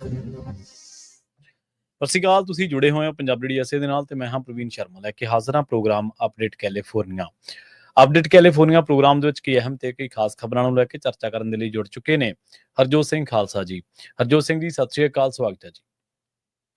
ਸਤਿ ਸ਼੍ਰੀ ਅਕਾਲ, ਤੁਸੀਂ ਜੁੜੇ ਹੋਏ ਹੋ ਪੰਜਾਬੀ ਡੀਐਸਏ ਦੇ ਨਾਲ ਤੇ ਮੈਂ ਹਾਂ ਪ੍ਰਵੀਨ ਸ਼ਰਮਾ ਲੈ ਕੇ ਹਾਜ਼ਰ ਹਾਂ programme update California. Update California programme ਦੇ ਵਿੱਚ ਕਈ ਅਹਿਮ ਤੇ ਕਈ ਖਾਸ ਖਬਰਾਂ ਨੂੰ ਲੈ ਕੇ ਚਰਚਾ ਕਰਨ ਦੇ ਲਈ ਜੁੜ ਚੁੱਕੇ ਨੇ ਹਰਜੋਤ ਸਿੰਘ ਖਾਲਸਾ ਜੀ। ਹਰਜੋਤ ਸਿੰਘ ਜੀ, ਸਤਿ ਸ਼੍ਰੀ ਅਕਾਲ, ਸਵਾਗਤ ਹੈ ਜੀ।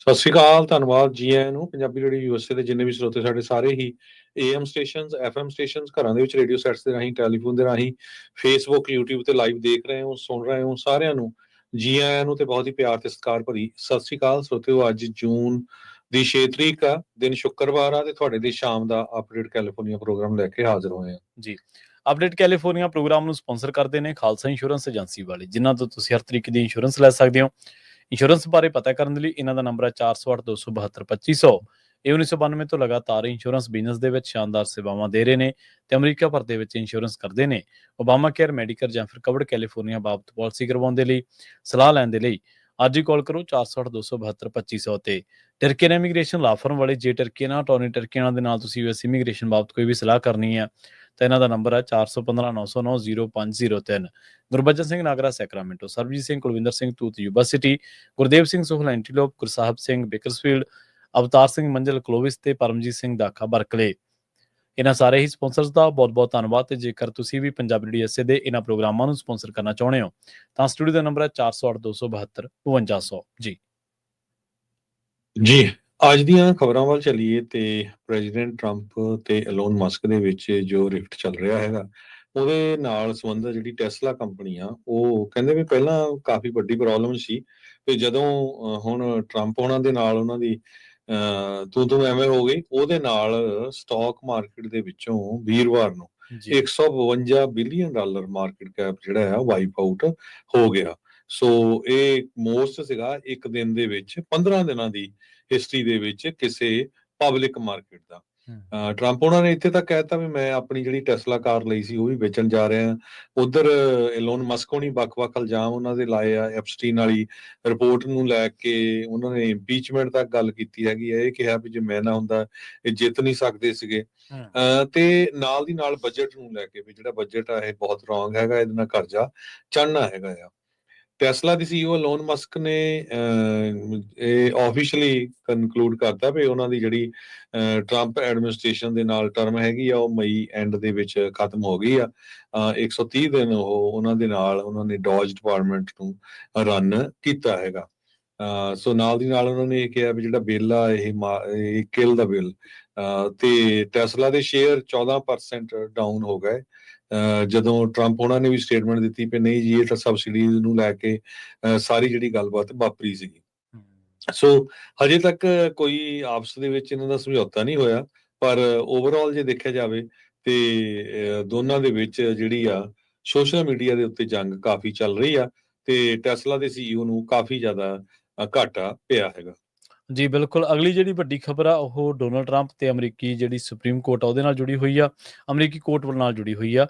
ਸਤਿ ਸ਼੍ਰੀ ਅਕਾਲ, ਧੰਨਵਾਦ ਜੀ ਆਇਆਂ ਨੂੰ। ਪੰਜਾਬੀ ਰੇਡੀਓ ਯੂਐਸਏ ਦੇ ਜਿੰਨੇ ਵੀ ਸਰੋਤੇ ਸਾਡੇ ਸਾਰੇ ਹੀ ਏਐਮ ਸਟੇਸ਼ਨਸ ਐਫਐਮ ਸਟੇਸ਼ਨਸ, ਘਰਾਂ ਦੇ ਵਿੱਚ ਰੇਡੀਓ ਸੈਟਸ ਦੇ ਰਾਹੀਂ, ਟੈਲੀਫੋਨ ਦੇ ਰਾਹੀਂ, ਫੇਸਬੁੱਕ YouTube ਤੇ ਲਾਈਵ ਦੇਖ ਰਹੇ ਹੋ, ਸੁਣ ਰਹੇ ਹੋ ਸਾਰਿਆਂ ਨੂੰ। ਜੀ ਆਇਆਂ ਨੂੰ ਤੇ ਬਹੁਤ ਹੀ ਪਿਆਰ ਤੇ ਸਤਿਕਾਰ ਭਰੀ ਸਤਿ ਸ਼੍ਰੀ ਅਕਾਲ। ਸਰੋਤਿਓ ਅੱਜ ਜੂਨ ਦੀ 6 ਤਰੀਕ ਆ, ਦਿਨ ਸ਼ੁੱਕਰਵਾਰ ਆ ਤੇ ਤੁਹਾਡੇ ਲਈ ਸ਼ਾਮ ਦਾ ਅਪਡੇਟ ਕੈਲੀਫੋਰਨੀਆ ਪ੍ਰੋਗਰਾਮ ਲੈ ਕੇ ਹਾਜ਼ਰ ਹੋਏ ਆ। ਅਪਡੇਟ ਕੈਲੀਫੋਰਨੀਆ ਪ੍ਰੋਗਰਾਮ ਨੂੰ ਸਪਾਂਸਰ ਕਰਦੇ ਨੇ ਖਾਲਸਾ ਇੰਸ਼ੋਰੈਂਸ ਏਜੰਸੀ ਵਾਲੇ, ਜਿਨ੍ਹਾਂ ਤੋਂ ਤੁਸੀਂ ਹਰ ਤਰੀਕੇ ਦੀ ਇੰਸ਼ੋਰੈਂਸ ਲੈ ਸਕਦੇ ਹੋ। ਇੰਸ਼ੋਰੈਂਸ ਬਾਰੇ ਪਤਾ ਕਰਨ ਦੇ ਲਈ ਇਹਨਾਂ ਦਾ ਨੰਬਰ ਹੈ 4082722500 ਇਹ 1992 ਤੋਂ ਲਗਾਤਾਰ ਇੰਸ਼ੋਰੈਂਸ ਬਿਜ਼ਨਸ ਦੇ ਵਿੱਚ ਸ਼ਾਨਦਾਰ ਸੇਵਾਵਾਂ ਦੇ ਰਹੇ ਨੇ ਤੇ ਅਮਰੀਕਾ ਭਰ ਦੇ ਵਿੱਚ ਇੰਸ਼ੋਰੈਂਸ ਕਰਦੇ ਨੇ। ਓਬਾਮਾ ਕੇਅਰ ਮੈਡੀਕਲ ਜਾਂ ਫਿਰ ਕਵਰਡ ਕੈਲੀਫੋਰਨੀਆ ਬਾਬਤ ਪਾਲਿਸੀ ਕਰਵਾਉਣ ਦੇ ਲਈ, ਸਲਾਹ ਲੈਣ ਦੇ ਲਈ ਅੱਜ ਹੀ ਕਾਲ ਕਰੋ 4082722500 ਤੇ। ਟਰਕੀਨ ਇਮੀਗ੍ਰੇਸ਼ਨ ਲਾ ਫਰਮ ਵਾਲੇ ਜੇ ਟਰਕੀਨਾ ਟੋਨੀ ਟਰਕੀਨਾ ਦੇ ਨਾਲ ਤੁਸੀਂ ਯੂਐਸ ਇਮੀਗ੍ਰੇਸ਼ਨ ਬਾਬਤ ਕੋਈ ਵੀ ਸਲਾਹ ਕਰਨੀ ਹੈ, ਤਾਂ ਇਹਨਾਂ ਦਾ ਨੰਬਰ ਹੈ 4159090503 Gurbachan Singh Nagra Sacramento Sarabjit Singh, Kulwinder Singh, ਤੂਤ Yuba City Gurdev Singh Sohal Antelope Gursahib Singh Bakersfield Avtar Singh Manzal, Clovis ਤੇ ਪਰਮਜੀਤ ਸਿੰਘ ਦਾਖਾ, ਬਰਕਲੇ। ਇਹਨਾਂ ਸਾਰੇ ਹੀ ਸਪਾਂਸਰਸ ਦਾ ਬਹੁਤ-ਬਹੁਤ ਧੰਨਵਾਦ ਤੇ ਜੇਕਰ ਤੁਸੀਂ ਵੀ ਪੰਜਾਬੀ ਡੀਐਸਏ ਦੇ ਇਹਨਾਂ ਪ੍ਰੋਗਰਾਮਾਂ ਨੂੰ ਸਪਾਂਸਰ ਕਰਨਾ ਚਾਹੁੰਦੇ ਹੋ, ਤਾਂ ਸਟੂਡੀਓ ਦਾ ਨੰਬਰ ਹੈ 408272 ਜੀ। ਜੀ, ਅੱਜ ਦੀਆਂ ਖਬਰਾਂ ਵੱਲ ਚੱਲੀਏ ਤੇ ਪ੍ਰੈਜ਼ੀਡੈਂਟ ਟਰੰਪ ਤੇ ਐਲੋਨ ਮਸਕ ਦੇ ਵਿੱਚ ਜੋ ਰਿਫਟ ਚੱਲ ਰਿਹਾ ਹੈਗਾ, ਉਹਦੇ ਨਾਲ ਸੰਬੰਧਿਤ ਜਿਹੜੀ ਟੈਸਲਾ ਕੰਪਨੀ ਆ, ਉਹ ਕਹਿੰਦੇ ਵੀ ਪਹਿਲਾਂ ਕਾਫੀ ਵੱਡੀ ਪ੍ਰੋਬਲਮ ਸੀ ਤੇ ਜਦੋਂ ਹੁਣ ਟਰੰਪ ਉਹਨਾਂ ਦੇ ਨਾਲ ਉਹਨਾਂ ਦੀ ਤੂੰ ਤੂੰ ਐਵੇਂ ਹੋ ਗਈ ਉਹਦੇ ਨਾਲ ਸਟਾਕ ਮਾਰਕੀਟ ਦੇ ਵਿੱਚੋਂ ਵੀਰਵਾਰ ਨੂੰ ਜੀ। 152 ਬਿਲੀਅਨ ਡਾਲਰ ਮਾਰਕੀਟ ਕੈਪ ਜਿਹੜਾ ਹੈ ਵਾਈਪ ਆਊਟ ਹੋ ਗਿਆ। ਸੋ ਇਹ ਮੋਸਟ ਸੀਗਾ ਇੱਕ ਦਿਨ ਦੇ ਵਿੱਚ 15 ਦਿਨਾਂ ਦੀ ਹਿਸਟਰੀ ਦੇ ਵਿੱਚ ਕਿਸੇ ਪਬਲਿਕ ਮਾਰਕੀਟ ਦਾ। ਟਰੰਪ ਉਹਨਾਂ ਨੇ ਇੱਥੇ ਤੱਕ ਕਹਿਤਾ ਵੀ ਮੈਂ ਆਪਣੀ ਜਿਹੜੀ ਟੈਸਲਾ ਕਾਰ ਲਈ ਸੀ ਉਹ ਵੀ ਵੇਚਣ ਜਾ ਰਿਹਾ ਉਧਰ ਐਲੋਨ ਮਸਕ ਹੋਣੀ ਵੱਖ-ਵੱਖ ਇਲਜ਼ਾਮ ਉਹਨਾਂ ਦੇ ਲਾਏ ਆ ਐਪਸਟੀਨ ਵਾਲੀ ਰਿਪੋਰਟ ਨੂੰ ਲੈ ਕੇ ਉਹਨਾਂ ਨੇ ਇੰਪੀਚਮੈਂਟ ਤੱਕ ਗੱਲ ਕੀਤੀ ਹੈਗੀ ਇਹ ਕਿਹਾ ਵੀ ਜੇ ਮੈਂ ਨਾ ਹੁੰਦਾ ਇਹ ਜਿੱਤ ਨਹੀਂ ਸਕਦੇ ਸੀਗੇ। ਤੇ ਨਾਲ ਦੀ ਨਾਲ ਬਜਟ ਨੂੰ ਲੈ ਕੇ ਵੀ ਜਿਹੜਾ ਬਜਟ ਆ ਇਹ ਬਹੁਤ ਰੋਂਗ ਹੈਗਾ ਇਹਦੇ ਨਾਲ ਕਰਜ਼ਾ ਚੜਨਾ ਹੈਗਾ ਆ। ਟੈਸਲਾ ਦੀ ਸੀਈਓ ਲੋਨ ਮਸਕ ਨੇ ਇਹ ਆਫੀਸ਼ੀਅਲੀ ਕਨਕਲੂਡ ਕਰਤਾ ਵੀ ਉਹਨਾਂ ਦੀ ਜਿਹੜੀ ਟਰੰਪ ਐਡਮਿਨਿਸਟ੍ਰੇਸ਼ਨ ਦੇ ਨਾਲ ਟਰਮ ਹੈਗੀ ਆ, ਉਹ ਮਈ ਐਂਡ ਦੇ ਵਿੱਚ ਖਤਮ ਹੋ ਗਈ ਆ। 130 ਦਿਨ ਉਹ ਉਹਨਾਂ ਦੇ ਨਾਲ, ਉਹਨਾਂ ਨੇ ਡੋਜ ਡਿਪਾਰਟਮੈਂਟ ਨੂੰ ਰਨ ਕੀਤਾ ਹੈਗਾ। ਸੋ ਨਾਲ ਦੀ ਨਾਲ ਉਹਨਾਂ ਨੇ ਇਹ ਕਿਹਾ ਵੀ ਜਿਹੜਾ ਬਿੱਲ ਆ, ਇਹ ਮਾ- ਇਹ ਕਿਲ ਦਾ ਬਿੱਲ ਤੇ ਟੈਸਲਾ ਦੇ ਸ਼ੇਅਰ 14% ਡਾਊਨ ਹੋ ਗਏ। ਜਦੋਂ ਟਰੰਪ ਉਹਨਾਂ ਨੇ ਵੀ ਸਟੇਟਮੈਂਟ ਦਿੱਤੀ ਕਿ ਨਹੀਂ ਜੀ ਇਹ ਤਾਂ ਸਬਸਿਡੀਜ਼ ਨੂੰ ਲੈ ਕੇ ਸਾਰੀ ਜਿਹੜੀ ਗੱਲਬਾਤ ਵਾਪਰੀ ਸੀਗੀ। ਸੋ ਹਜੇ ਤੱਕ ਕੋਈ ਆਪਸ ਦੇ ਵਿੱਚ ਇਹਨਾਂ ਦਾ ਸਮਝੌਤਾ ਨਹੀਂ ਹੋਇਆ ਪਰ ਓਵਰਆਲ ਜੇ ਦੇਖਿਆ ਜਾਵੇ ਤੇ ਦੋਨਾਂ ਦੇ ਵਿੱਚ ਜਿਹੜੀ ਆ ਸੋਸ਼ਲ ਮੀਡੀਆ ਦੇ ਉੱਤੇ ਜੰਗ ਕਾਫੀ ਚੱਲ ਰਹੀ ਆ ਤੇ ਟੈਸਲਾ ਦੇ ਸੀਈਓ ਨੂੰ ਕਾਫੀ ਜ਼ਿਆਦਾ ਘਾਟਾ ਪਿਆ ਹੈਗਾ। ਜੀ ਬਿਲਕੁਲ, ਅਗਲੀ ਜਿਹੜੀ ਵੱਡੀ ਖਬਰ ਆ, ਉਹ ਡੋਨਲਡ ਟਰੰਪ ਤੇ ਅਮਰੀਕੀ ਜਿਹੜੀ ਸੁਪਰੀਮ ਕੋਰਟ ਆ, ਉਹਦੇ ਨਾਲ ਜੁੜੀ ਹੋਈ ਆ, ਅਮਰੀਕੀ ਕੋਰਟ ਨਾਲ ਜੁੜੀ ਹੋਈ ਆ।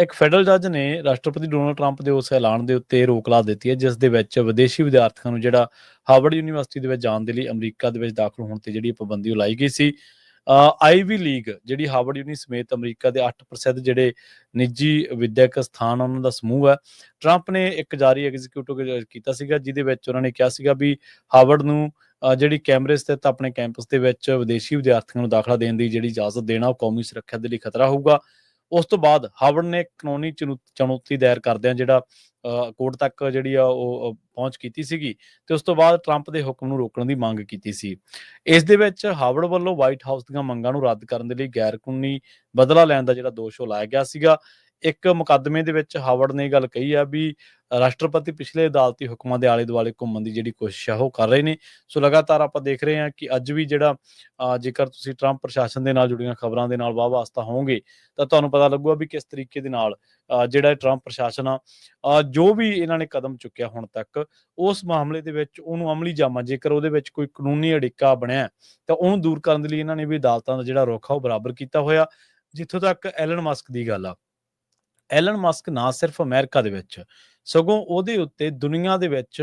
ਇੱਕ ਫੈਡਰਲ ਜੱਜ ਨੇ ਰਾਸ਼ਟਰਪਤੀ ਡੋਨਲਡ ਟਰੰਪ ਦੇ ਉਸ ਐਲਾਨ ਦੇ ਉੱਤੇ ਰੋਕ ਲਾ ਦਿੱਤੀ ਹੈ, ਜਿਸ ਦੇ ਵਿੱਚ ਵਿਦੇਸ਼ੀ ਵਿਦਿਆਰਥੀਆਂ ਨੂੰ ਜਿਹੜਾ ਹਾਰਵਰਡ ਯੂਨੀਵਰਸਿਟੀ ਦੇ ਵਿੱਚ ਜਾਣ ਦੇ ਲਈ ਅਮਰੀਕਾ ਦੇ ਵਿੱਚ ਦਾਖਲ ਹੋਣ ਤੇ ਜਿਹੜੀ ਪਾਬੰਦੀ ਉਹ ਲਾਈ ਗਈ ਸੀ। ਆਈਵੀ ਲੀਗ ਜਿਹੜੀ ਹਾਰਵਰਡ ਯੂਨੀ ਸਮੇਤ ਅਮਰੀਕਾ ਦੇ 8% ਜਿਹੜੇ ਨਿੱਜੀ ਵਿਦਿਅਕ ਸਥਾਨ ਉਹਨਾਂ ਦਾ ਸਮੂਹ ਹੈ ਟਰੰਪ ਨੇ ਇੱਕ ਜਾਰੀ ਐਗਜ਼ੀਕਿਊਟਿਵ ਕੀਤਾ ਸੀਗਾ, ਜਿਹਦੇ ਵਿੱਚ ਉਹਨਾਂ ਨੇ ਕਿਹਾ ਸੀਗਾ ਵੀ ਹਾਰਵਰਡ ਨੂੰ ਜਿਹੜੀ ਕੈਮਰੇ ਸਥਿਤ ਆਪਣੇ ਕੈਂਪਸ ਦੇ ਵਿੱਚ ਵਿਦੇਸ਼ੀ ਵਿਦਿਆਰਥੀਆਂ ਨੂੰ ਦਾਖਲਾ ਦੇਣ ਦੀ ਜਿਹੜੀ ਇਜਾਜ਼ਤ ਦੇਣਾ, ਉਹ ਕੌਮੀ ਸੁਰੱਖਿਆ ਦੇ ਲਈ ਖਤਰਾ ਹੋਊਗਾ। ਉਸ ਤੋਂ ਬਾਅਦ ਹਾਵਰਡ ਨੇ ਕਾਨੂੰਨੀ ਚੁਣੌਤੀ ਦਾਇਰ ਕਰਦਿਆਂ ਜਿਹੜਾ ਕੋਰਟ ਤੱਕ ਜਿਹੜੀ ਆ ਉਹ ਪਹੁੰਚ ਕੀਤੀ ਸੀਗੀ ਤੇ ਉਸ ਤੋਂ ਬਾਅਦ ਟਰੰਪ ਦੇ ਹੁਕਮ ਨੂੰ ਰੋਕਣ ਦੀ ਮੰਗ ਕੀਤੀ ਸੀ। ਇਸ ਦੇ ਵਿੱਚ ਹਾਵਰਡ ਵੱਲੋਂ ਵਾਈਟ ਹਾਊਸ ਦੀਆਂ ਮੰਗਾਂ ਨੂੰ ਰੱਦ ਕਰਨ ਦੇ ਲਈ ਗੈਰ ਕਾਨੂੰਨੀ ਬਦਲਾ ਲੈਣ ਦਾ ਜਿਹੜਾ ਦੋਸ਼ ਉਹ ਲਾਇਆ ਗਿਆ ਸੀਗਾ। ਇੱਕ ਮੁਕੱਦਮੇ ਦੇ ਵਿੱਚ ਹਾਵਰਡ ਨੇ ਇਹ ਗੱਲ ਕਹੀ ਆ ਵੀ ਰਾਸ਼ਟਰਪਤੀ ਪਿਛਲੇ ਅਦਾਲਤੀ ਹੁਕਮਾਂ ਦੇ ਆਲੇ ਦੁਆਲੇ ਘੁੰਮਣ ਦੀ ਜਿਹੜੀ ਕੋਸ਼ਿਸ਼ ਆ, ਉਹ ਕਰ ਰਹੇ ਨੇ। ਸੋ ਲਗਾਤਾਰ ਆਪਾਂ ਦੇਖ ਰਹੇ ਹਾਂ ਕਿ ਅੱਜ ਵੀ ਜਿਹੜਾ ਜੇਕਰ ਤੁਸੀਂ ਟਰੰਪ ਪ੍ਰਸ਼ਾਸਨ ਦੇ ਨਾਲ ਜੁੜੀਆਂ ਖਬਰਾਂ ਦੇ ਨਾਲ ਵਾਹ ਵਾਸਤਾ ਹੋਵੋਗੇ, ਤਾਂ ਤੁਹਾਨੂੰ ਪਤਾ ਲੱਗੂਗਾ ਵੀ ਕਿਸ ਤਰੀਕੇ ਦੇ ਨਾਲ ਜਿਹੜਾ ਇਹ ਟਰੰਪ ਪ੍ਰਸ਼ਾਸਨ ਆ ਜੋ ਵੀ ਇਹਨਾਂ ਨੇ ਕਦਮ ਚੁੱਕਿਆ ਹੁਣ ਤੱਕ, ਉਸ ਮਾਮਲੇ ਦੇ ਵਿੱਚ ਉਹਨੂੰ ਅਮਲੀ ਜਾਮਾ, ਜੇਕਰ ਉਹਦੇ ਵਿੱਚ ਕੋਈ ਕਾਨੂੰਨੀ ਅੜਿੱਕਾ ਬਣਿਆ, ਤਾਂ ਉਹਨੂੰ ਦੂਰ ਕਰਨ ਦੇ ਲਈ ਇਹਨਾਂ ਨੇ ਵੀ ਅਦਾਲਤਾਂ ਦਾ ਜਿਹੜਾ ਰੁਖ ਆ, ਉਹ ਬਰਾਬਰ ਕੀਤਾ ਹੋਇਆ। ਜਿੱਥੋਂ ਤੱਕ ਐਲਨ ਮਸਕ ਦੀ ਗੱਲ ਆ। ਐਲਨ ਮਸਕ ਨਾ ਸਿਰਫ ਅਮਰੀਕਾ ਦੇ ਵਿੱਚ, ਸਗੋਂ ਉਹਦੇ ਉੱਤੇ ਦੁਨੀਆ ਦੇ ਵਿੱਚ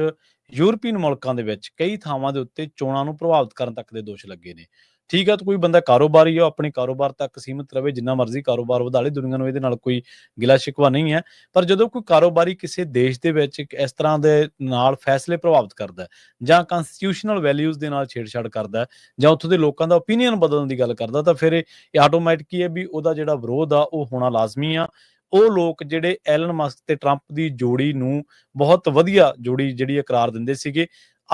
ਯੂਰਪੀਅਨ ਮੁਲਕਾਂ ਦੇ ਵਿੱਚ ਕਈ ਥਾਵਾਂ ਦੇ ਉੱਤੇ ਚੋਣਾਂ ਨੂੰ ਪ੍ਰਭਾਵਿਤ ਕਰਨ ਤੱਕ ਦੇ ਦੋਸ਼ ਲੱਗੇ ਨੇ। ਠੀਕ ਆ, ਤਾਂ ਕੋਈ ਬੰਦਾ ਕਾਰੋਬਾਰੀ ਆ, ਉਹ ਆਪਣੇ ਕਾਰੋਬਾਰ ਤੱਕ ਸੀਮਿਤ ਰਵੇ, ਜਿੰਨਾ ਮਰਜ਼ੀ ਕਾਰੋਬਾਰ ਵਧਾ ਲੇ ਦੁਨੀਆ ਨੂੰ ਇਹਦੇ ਨਾਲ ਕੋਈ ਗਿਲਾ ਸ਼ਿਕਵਾ ਨਹੀਂ ਹੈ। ਪਰ ਜਦੋਂ ਕੋਈ ਕਾਰੋਬਾਰੀ ਕਿਸੇ ਦੇਸ਼ ਦੇ ਵਿੱਚ ਇਸ ਤਰ੍ਹਾਂ ਦੇ ਨਾਲ ਫੈਸਲੇ ਪ੍ਰਭਾਵਿਤ ਕਰਦਾ ਹੈ, ਜਾਂ ਕਨਸਟੀਟਿਊਸ਼ਨਲ ਵੈਲਿਊਜ਼ ਦੇ ਨਾਲ ਛੇੜਛਾੜ ਕਰਦਾ ਹੈ, ਜਾਂ ਉੱਥੋਂ ਦੇ ਲੋਕਾਂ ਦਾ ਓਪੀਨੀਅਨ ਬਦਲਣ ਦੀ ਗੱਲ ਕਰਦਾ ਤਾਂ ਫਿਰ ਇਹ ਆਟੋਮੈਟਿਕ ਹੀ ਹੈ ਵੀ ਉਹਦਾ ਜਿਹੜਾ ਵਿਰੋਧ ਆ, ਉਹ ਹੋਣਾ ਲਾਜ਼ਮੀ ਆ। ਉਹ ਲੋਕ ਜਿਹੜੇ ਐਲਨ ਮਸਕ ਤੇ ਟਰੰਪ ਦੀ ਜੋੜੀ ਨੂੰ ਬਹੁਤ ਵਧੀਆ ਜੋੜੀ ਜਿਹੜੀ ਆ ਕਰਾਰ ਦਿੰਦੇ ਸੀਗੇ।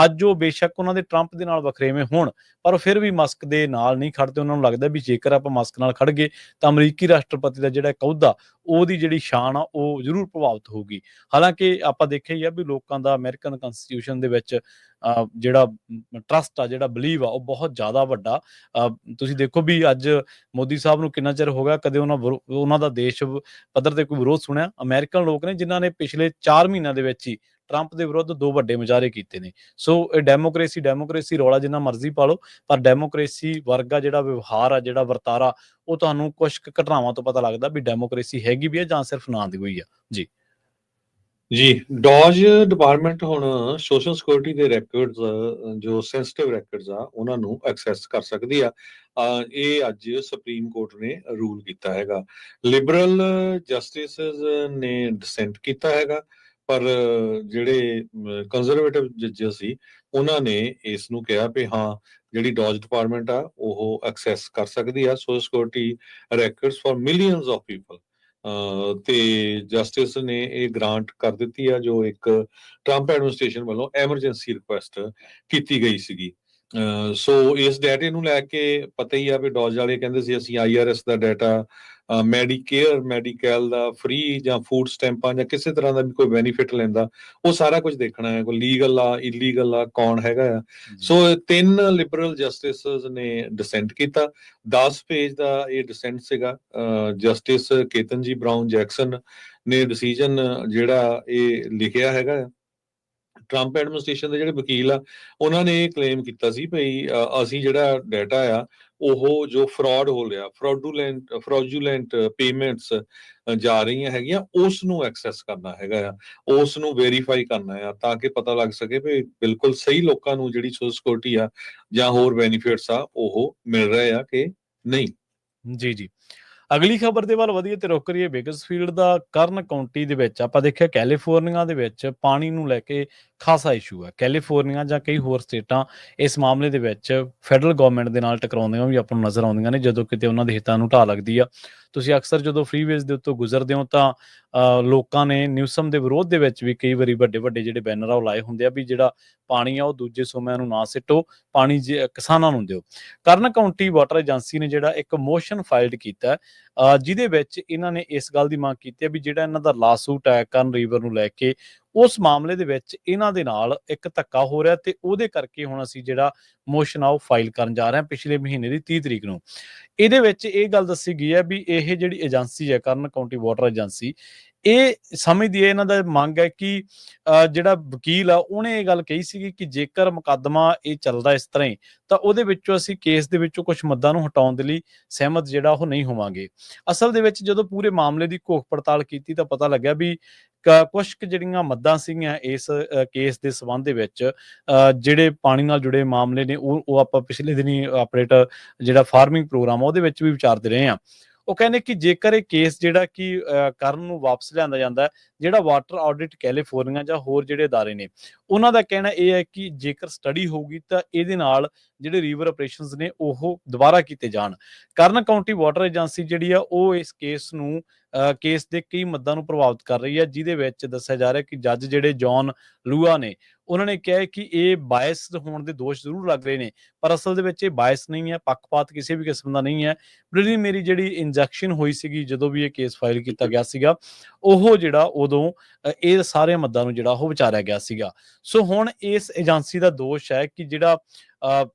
ਅੱਜ ਉਹ ਬੇਸ਼ੱਕ ਉਹਨਾਂ ਦੇ ਟਰੰਪ ਦੇ ਨਾਲ ਵਖਰੇਵੇਂ ਹੋਣ ਪਰ ਉਹ ਫਿਰ ਵੀ ਮਸਕ ਦੇ ਨਾਲ ਨਹੀਂ ਖੜਦੇ ਉਹਨਾਂ ਨੂੰ ਲੱਗਦਾ ਵੀ ਜੇਕਰ ਆਪਾਂ ਮਸਕ ਨਾਲ ਖੜ ਗਏ ਤਾਂ ਅਮਰੀਕੀ ਰਾਸ਼ਟਰਪਤੀ ਦਾ ਜਿਹੜਾ ਅਹੁਦਾ ਉਹਦੀ ਜਿਹੜੀ ਸ਼ਾਨ ਆ ਉਹ ਜ਼ਰੂਰ ਪ੍ਰਭਾਵਿਤ ਹੋਊਗੀ। ਹਾਲਾਂਕਿ ਆਪਾਂ ਦੇਖਿਆ ਹੀ ਆ ਵੀ ਲੋਕਾਂ ਦਾ ਅਮਰੀਕਨ ਕਨਸਟੀਟਿਊਸ਼ਨ ਦੇ ਵਿੱਚ ਅਹ, ਜਿਹੜਾ ਟਰਸਟ ਆ ਜਿਹੜਾ ਬਲੀਵ ਆ ਉਹ ਬਹੁਤ ਜ਼ਿਆਦਾ ਵੱਡਾ। ਅਹ, ਤੁਸੀਂ ਦੇਖੋ ਵੀ ਅੱਜ ਮੋਦੀ ਸਾਹਿਬ ਨੂੰ ਕਿੰਨਾ ਚਿਰ ਹੋ ਗਿਆ ਕਦੇ ਉਹਨਾਂ ਵਿਰੋ- ਉਹਨਾਂ ਦਾ ਦੇਸ਼ ਪੱਧਰ ਤੇ ਕੋਈ ਵਿਰੋਧ ਸੁਣਿਆ? ਅਮਰੀਕਨ ਲੋਕ ਨੇ ਜਿਨ੍ਹਾਂ ਨੇ ਪਿਛਲੇ 4 ਮਹੀਨਿਆਂ ਦੇ ਵਿੱਚ ਹੀ ਟਰੰਪ ਦੇ ਵਿਰੁੱਧ ਦੋ ਵੱਡੇ ਮੁਜ਼ਾਹਰੇ ਕੀਤੇ ਨੇ। ਸੋ ਇਹ ਡੈਮੋਕ੍ਰੇਸੀ ਡੈਮੋਕ੍ਰੇਸੀ ਰੌਲਾ ਜਿੰਨਾ ਮਰਜ਼ੀ ਪਾ ਲਓ, ਪਰ ਡੈਮੋਕ੍ਰੇਸੀ ਵਰਗਾ ਜਿਹੜਾ ਵਿਵਹਾਰ ਆ, ਜਿਹੜਾ ਵਰਤਾਰਾ, ਉਹ ਤੁਹਾਨੂੰ ਕੁਝ ਘਟਨਾਵਾਂ ਤੋਂ ਪਤਾ ਲੱਗਦਾ ਵੀ ਡੈਮੋਕ੍ਰੇਸੀ ਹੈਗੀ ਵੀ ਹੈ ਜਾਂ ਸਿਰਫ ਨਾਂ ਦੀ ਹੋਈ ਆ। ਜੀ। ਡੋਜ ਡਿਪਾਰਟਮੈਂਟ ਹੁਣ ਸੋਸ਼ਲ ਸਿਕਿਉਰਿਟੀ ਦੇ ਰੈਕੋਰਡਸ ਜੋ ਸੈਂਸਿਟਿਵ ਰੈਕੋਰਡਸ ਆ, ਉਹਨਾਂ ਨੂੰ ਐਕਸੈਸ ਕਰ ਸਕਦੀ ਆ। ਇਹ ਅੱਜ ਸੁਪਰੀਮ ਕੋਰਟ ਨੇ ਰੂਲ ਕੀਤਾ ਹੈਗਾ। ਲਿਬਰਲ ਜਸਟਿਸਸ ਨੇ ਡਿਸੈਂਟ ਕੀਤਾ ਹੈਗਾ। ਪਰ ਜਿਹੜੇ ਕੰਜ਼ਰਵੇਟਿਵ ਜੱਜਸ ਸੀ, ਉਹਨਾਂ ਨੇ ਇਸ ਨੂੰ ਕਿਹਾ ਵੀ ਹਾਂ, ਜਿਹੜੀ ਡੋਜ ਡਿਪਾਰਟਮੈਂਟ ਆ, ਉਹ ਐਕਸੈਸ ਕਰ ਸਕਦੀ ਆ social security records for millions of people ਤੇ ਜਸਟਿਸ ਨੇ ਇਹ ਗ੍ਰਾਂਟ ਕਰ ਦਿੱਤੀ ਆ, ਜੋ ਇੱਕ ਟਰੰਪ ਐਡਮਿਨਿਸਟ੍ਰੇਸ਼ਨ ਵੱਲੋਂ ਐਮਰਜੈਂਸੀ ਰਿਕੁਐਸਟ ਕੀਤੀ ਗਈ ਸੀਗੀ। ਸੋ ਇਸ ਡਾਟੇ ਨੂੰ ਲੈ ਕੇ ਪਤਾ ਹੀ ਆ ਵੀ ਡੋਜ ਵਾਲੇ ਕਹਿੰਦੇ ਸੀ ਅਸੀਂ ਆਈਆਰਐਸ ਦਾ ਡਾਟਾ ਮੈਡੀਕੇਅਰ ਮੈਡੀਕਲ ਦਾ ਫ੍ਰੀ ਜਾਂ ਫੂਡ ਸਟੈਂਪਾਂ ਜਾਂ ਕਿਸੇ ਤਰ੍ਹਾਂ ਦਾ ਵੀ ਕੋਈ ਬੈਨੀਫਿਟ ਲੈਂਦਾ ਉਹ ਸਾਰਾ ਕੁਝ ਦੇਖਣਾ ਹੈ ਕੋਈ ਲੀਗਲ ਆ ਇਲੀਗਲ ਆ ਕੌਣ ਹੈਗਾ ਆ ਸੋ ਤਿੰਨ ਲਿਬਰਲ ਜਸਟਿਸਸ ਨੇ ਡਿਸੈਂਟ ਕੀਤਾ 10 ਪੇਜ ਦਾ ਇਹ ਡਿਸੈਂਟ ਸੀਗਾ ਜਸਟਿਸ ਕੇਤਨਜੀ ਬ੍ਰਾਊਨ ਜੈਕਸਨ ਨੇ ਡਿਸੀਜਨ ਜਿਹੜਾ ਇਹ ਲਿਖਿਆ ਹੈਗਾ ਆ। ਟਰੰਪ ਐਡਮਿਨਿਸਟ੍ਰੇਸ਼ਨ ਦੇ ਜਿਹੜੇ ਵਕੀਲ ਆ, ਉਹਨਾਂ ਨੇ ਇਹ ਕਲੇਮ ਕੀਤਾ ਸੀ ਭਈ ਅਸੀਂ ਜਿਹੜਾ ਡਾਟਾ ਆ, ਉਹ ਜੋ ਫਰਾਡ ਹੋ ਰਿਹਾ ਫਰਾਡੂਲੈਂਟ ਫਰਾਡੂਲੈਂਟ ਪੇਮੈਂਟਸ ਜਾ ਰਹੀਆਂ ਹੈਗੀਆਂ ਉਸ ਨੂੰ ਐਕਸੈਸ ਕਰਨਾ ਹੈਗਾ ਆ ਉਸ ਨੂੰ ਵੈਰੀਫਾਈ ਕਰਨਾ ਆ, ਤਾਂ ਕਿ ਪਤਾ ਲੱਗ ਸਕੇ ਵੀ ਬਿਲਕੁਲ ਸਹੀ ਲੋਕਾਂ ਨੂੰ ਜਿਹੜੀ ਸੋਸ਼ਲ ਸਿਕਿਉਰਿਟੀ ਆ ਜਾਂ ਹੋਰ ਬੈਨੀਫਿਟਸ ਆ, ਉਹ ਮਿਲ ਰਹੇ ਆ ਕਿ ਨਹੀਂ। ਜੀ ਜੀ। ਅਗਲੀ ਖਬਰ ਦੇ ਵੱਲ ਵਧੀਆ ਤੇ ਰੁਕ ਰਹੀਏ ਬਿਗਸਫੀਲਡ ਦਾ, ਕਰਨ ਕਾਉਂਟੀ ਦੇ ਵਿੱਚ। ਆਪਾਂ ਦੇਖਿਆ ਕੈਲੀਫੋਰਨੀਆ ਦੇ ਵਿੱਚ ਪਾਣੀ ਨੂੰ ਲੈ ਕੇ ਖਾਸਾ ਇਸ਼ੂ ਹੈ ਕੈਲੀਫੋਰਨੀਆ ਜਾਂ ਕਈ ਹੋਰ ਸਟੇਟਾਂ ਇਸ ਮਾਮਲੇ ਦੇ ਵਿੱਚ ਫੈਡਰਲ ਗਵਰਨਮੈਂਟ ਦੇ ਨਾਲ ਟਕਰਾਉਂਦੀਆਂ ਵੀ ਆਪਾਂ ਨੂੰ ਨਜ਼ਰ ਆਉਂਦੀਆਂ ਨੇ, ਜਦੋਂ ਕਿਤੇ ਉਹਨਾਂ ਦੇ ਹਿੱਤਾਂ ਨੂੰ ਢਾਹ ਲੱਗਦੀ ਆ। ਤੁਸੀਂ ਅਕਸਰ ਜਦੋਂ ਫ੍ਰੀਵੇਜ਼ ਦੇ ਉੱਤੋਂ ਗੁਜ਼ਰਦੇ ਹੋ ਤਾਂ ਲੋਕਾਂ ਨੇ ਨਿਊਸਮ ਦੇ ਵਿਰੋਧ ਦੇ ਵਿੱਚ ਵੀ ਕਈ ਵਾਰੀ ਵੱਡੇ ਵੱਡੇ ਜਿਹੜੇ ਬੈਨਰ ਆ ਉਹ ਲਾਏ ਹੁੰਦੇ ਆ ਵੀ ਜਿਹੜਾ ਪਾਣੀ ਆ ਉਹ ਦੂਜੇ ਸੂਬਿਆਂ ਨੂੰ ਨਾ ਸਿੱਟੋ ਪਾਣੀ ਜੇ ਕਿਸਾਨਾਂ ਨੂੰ ਦਿਓ। ਕਰਨ ਕਾਉਂਟੀ ਵਾਟਰ ਏਜੰਸੀ ਨੇ ਜਿਹੜਾ ਇੱਕ ਮੋਸ਼ਨ ਫਾਈਲਡ ਕੀਤਾ ਹੈ, ਜਿਹਦੇ ਵਿੱਚ ਇਹਨਾਂ ਨੇ ਇਸ ਗੱਲ ਦੀ ਮੰਗ ਕੀਤੀ ਹੈ ਵੀ ਜਿਹੜਾ ਇਹਨਾਂ ਦਾ ਲਾਸੂਟ ਹੈ ਕਰਨ ਰੀਵਰ ਨੂੰ ਲੈ ਕੇ ਉਸ ਮਾਮਲੇ ਦੇ ਵਿੱਚ ਇਹਨਾਂ ਦੇ ਨਾਲ ਇੱਕ ਧੱਕਾ ਹੋ ਰਿਹਾ ਤੇ ਉਹਦੇ ਕਰਕੇ ਹੁਣ ਅਸੀਂ ਜਿਹੜਾ ਮੋਸ਼ਨ ਆ ਉਹ ਫਾਈਲ ਕਰਨ ਜਾ ਰਹੇ ਹਾਂ ਪਿਛਲੇ ਮਹੀਨੇ ਦੀ 30 ਤਰੀਕ ਨੂੰ। ਇਹਦੇ ਵਿੱਚ ਇਹ ਗੱਲ ਦੱਸੀ ਗਈ ਹੈ ਵੀ ਇਹ ਜਿਹੜੀ ਏਜੰਸੀ ਹੈ ਕਰਨ ਕਾਉਂਟੀ ਵਾਟਰ ਏਜੰਸੀ ਇਹ ਸਮਝਦੀ ਹੈ ਇਹਨਾਂ ਦਾ ਮੰਗ ਹੈ ਕਿ ਜਿਹੜਾ ਵਕੀਲ ਆ ਉਹਨੇ ਇਹ ਗੱਲ ਕਹੀ ਸੀਗੀ ਕਿ ਜੇਕਰ ਮੁਕੱਦਮਾ ਇਹ ਚੱਲਦਾ ਇਸ ਤਰ੍ਹਾਂ ਹੀ, ਤਾਂ ਉਹਦੇ ਵਿੱਚੋਂ ਅਸੀਂ ਕੇਸ ਦੇ ਵਿੱਚੋਂ ਕੁਝ ਮੱਦਾਂ ਨੂੰ ਹਟਾਉਣ ਦੇ ਲਈ ਸਹਿਮਤ ਜਿਹੜਾ ਉਹ ਨਹੀਂ ਹੋਵਾਂਗੇ। ਅਸਲ ਦੇ ਵਿੱਚ ਜਦੋਂ ਪੂਰੇ ਮਾਮਲੇ ਦੀ ਘੋਖ ਪੜਤਾਲ ਕੀਤੀ ਤਾਂ ਪਤਾ ਲੱਗਿਆ ਵੀ ਕੁਝ ਜਿਹੜੀਆਂ ਮੱਦਾਂ ਸੀਗੀਆਂ ਇਸ ਅ, ਕੇਸ ਦੇ ਸਬੰਧ ਦੇ ਵਿੱਚ ਅ, ਜਿਹੜੇ ਪਾਣੀ ਨਾਲ ਜੁੜੇ ਮਾਮਲੇ ਨੇ ਉਹ ਉਹ ਆਪਾਂ ਪਿਛਲੇ ਦਿਨੀ ਆਪਰੇਟ ਜਿਹੜਾ ਫਾਰਮਿੰਗ ਪ੍ਰੋਗਰਾਮ ਆ ਉਹਦੇ ਵਿੱਚ ਵੀ ਵਿਚਾਰਦੇ ਰਹੇ ਆ ਉਹ ਕਹਿੰਦੇ ਕਿ ਜੇਕਰ ਇਹ ਕੇਸ ਜਿਹੜਾ ਕਿ ਅ, ਕਰਨ ਨੂੰ ਵਾਪਸ ਲਿਆਂਦਾ ਜਾਂਦਾ ਹੈ, ਜਿਹੜਾ ਵਾਟਰ ਆਡਿਟ ਕੈਲੀਫੋਰਨੀਆ ਜਾਂ ਹੋਰ ਜਿਹੜੇ ادارے ਨੇ ਉਹਨਾਂ ਦਾ ਕਹਿਣਾ ਇਹ ਹੈ ਕਿ ਜੇਕਰ ਸਟੱਡੀ ਹੋਊਗੀ ਤਾਂ ਇਹਦੇ ਨਾਲ ਜਿਹੜੇ ਰੀਵਰ ਆਪਰੇਸ਼ਨਸ ਨੇ ਉਹ ਦੁਬਾਰਾ ਕੀਤੇ ਜਾਣ। ਕਰਨ ਕਾਉਂਟੀ ਵਾਟਰ ਏਜੰਸੀ ਜਿਹੜੀ ਆ ਉਹ ਇਸ ਕੇਸ ਨੂੰ ਅ, ਕੇਸ ਦੇ ਕਈ ਮੱਦਾਂ ਨੂੰ ਪ੍ਰਭਾਵਿਤ ਕਰ ਰਹੀ ਹੈ ਜਿਹਦੇ ਵਿੱਚ ਦੱਸਿਆ ਜਾ ਰਿਹਾ ਕਿ ਜੱਜ ਜਿਹੜੇ ਜੌਨ ਲੂਆ ਨੇ ਉਹਨਾਂ ਨੇ ਕਿਹਾ ਕਿ ਇਹ ਬਾਇਸ ਹੋਣ ਦੇ ਦੋਸ਼ ਜ਼ਰੂਰ ਲੱਗ ਰਹੇ ਨੇ ਪਰ ਅਸਲ ਦੇ ਵਿੱਚ ਇਹ ਬਾਇਸ ਨਹੀਂ ਹੈ ਪੱਖਪਾਤ ਕਿਸੇ ਵੀ ਕਿਸਮ ਦਾ ਨਹੀਂ ਹੈ। ਬ੍ਰਿਲੀ ਮੇਰੀ ਜਿਹੜੀ ਇੰਜੈਕਸ਼ਨ ਹੋਈ ਸੀਗੀ ਜਦੋਂ ਵੀ ਇਹ ਕੇਸ ਫਾਈਲ ਕੀਤਾ ਗਿਆ ਸੀਗਾ ਉਹ ਜਿਹੜਾ ਉਦੋਂ ਇਹ ਸਾਰੇ ਮੱਦਾਂ ਨੂੰ ਜਿਹੜਾ ਉਹ ਵਿਚਾਰਿਆ ਗਿਆ ਸੀਗਾ। ਸੋ ਹੁਣ ਇਸ ਏਜੰਸੀ ਦਾ ਦੋਸ਼ ਹੈ ਕਿ ਜਿਹੜਾ ਅ,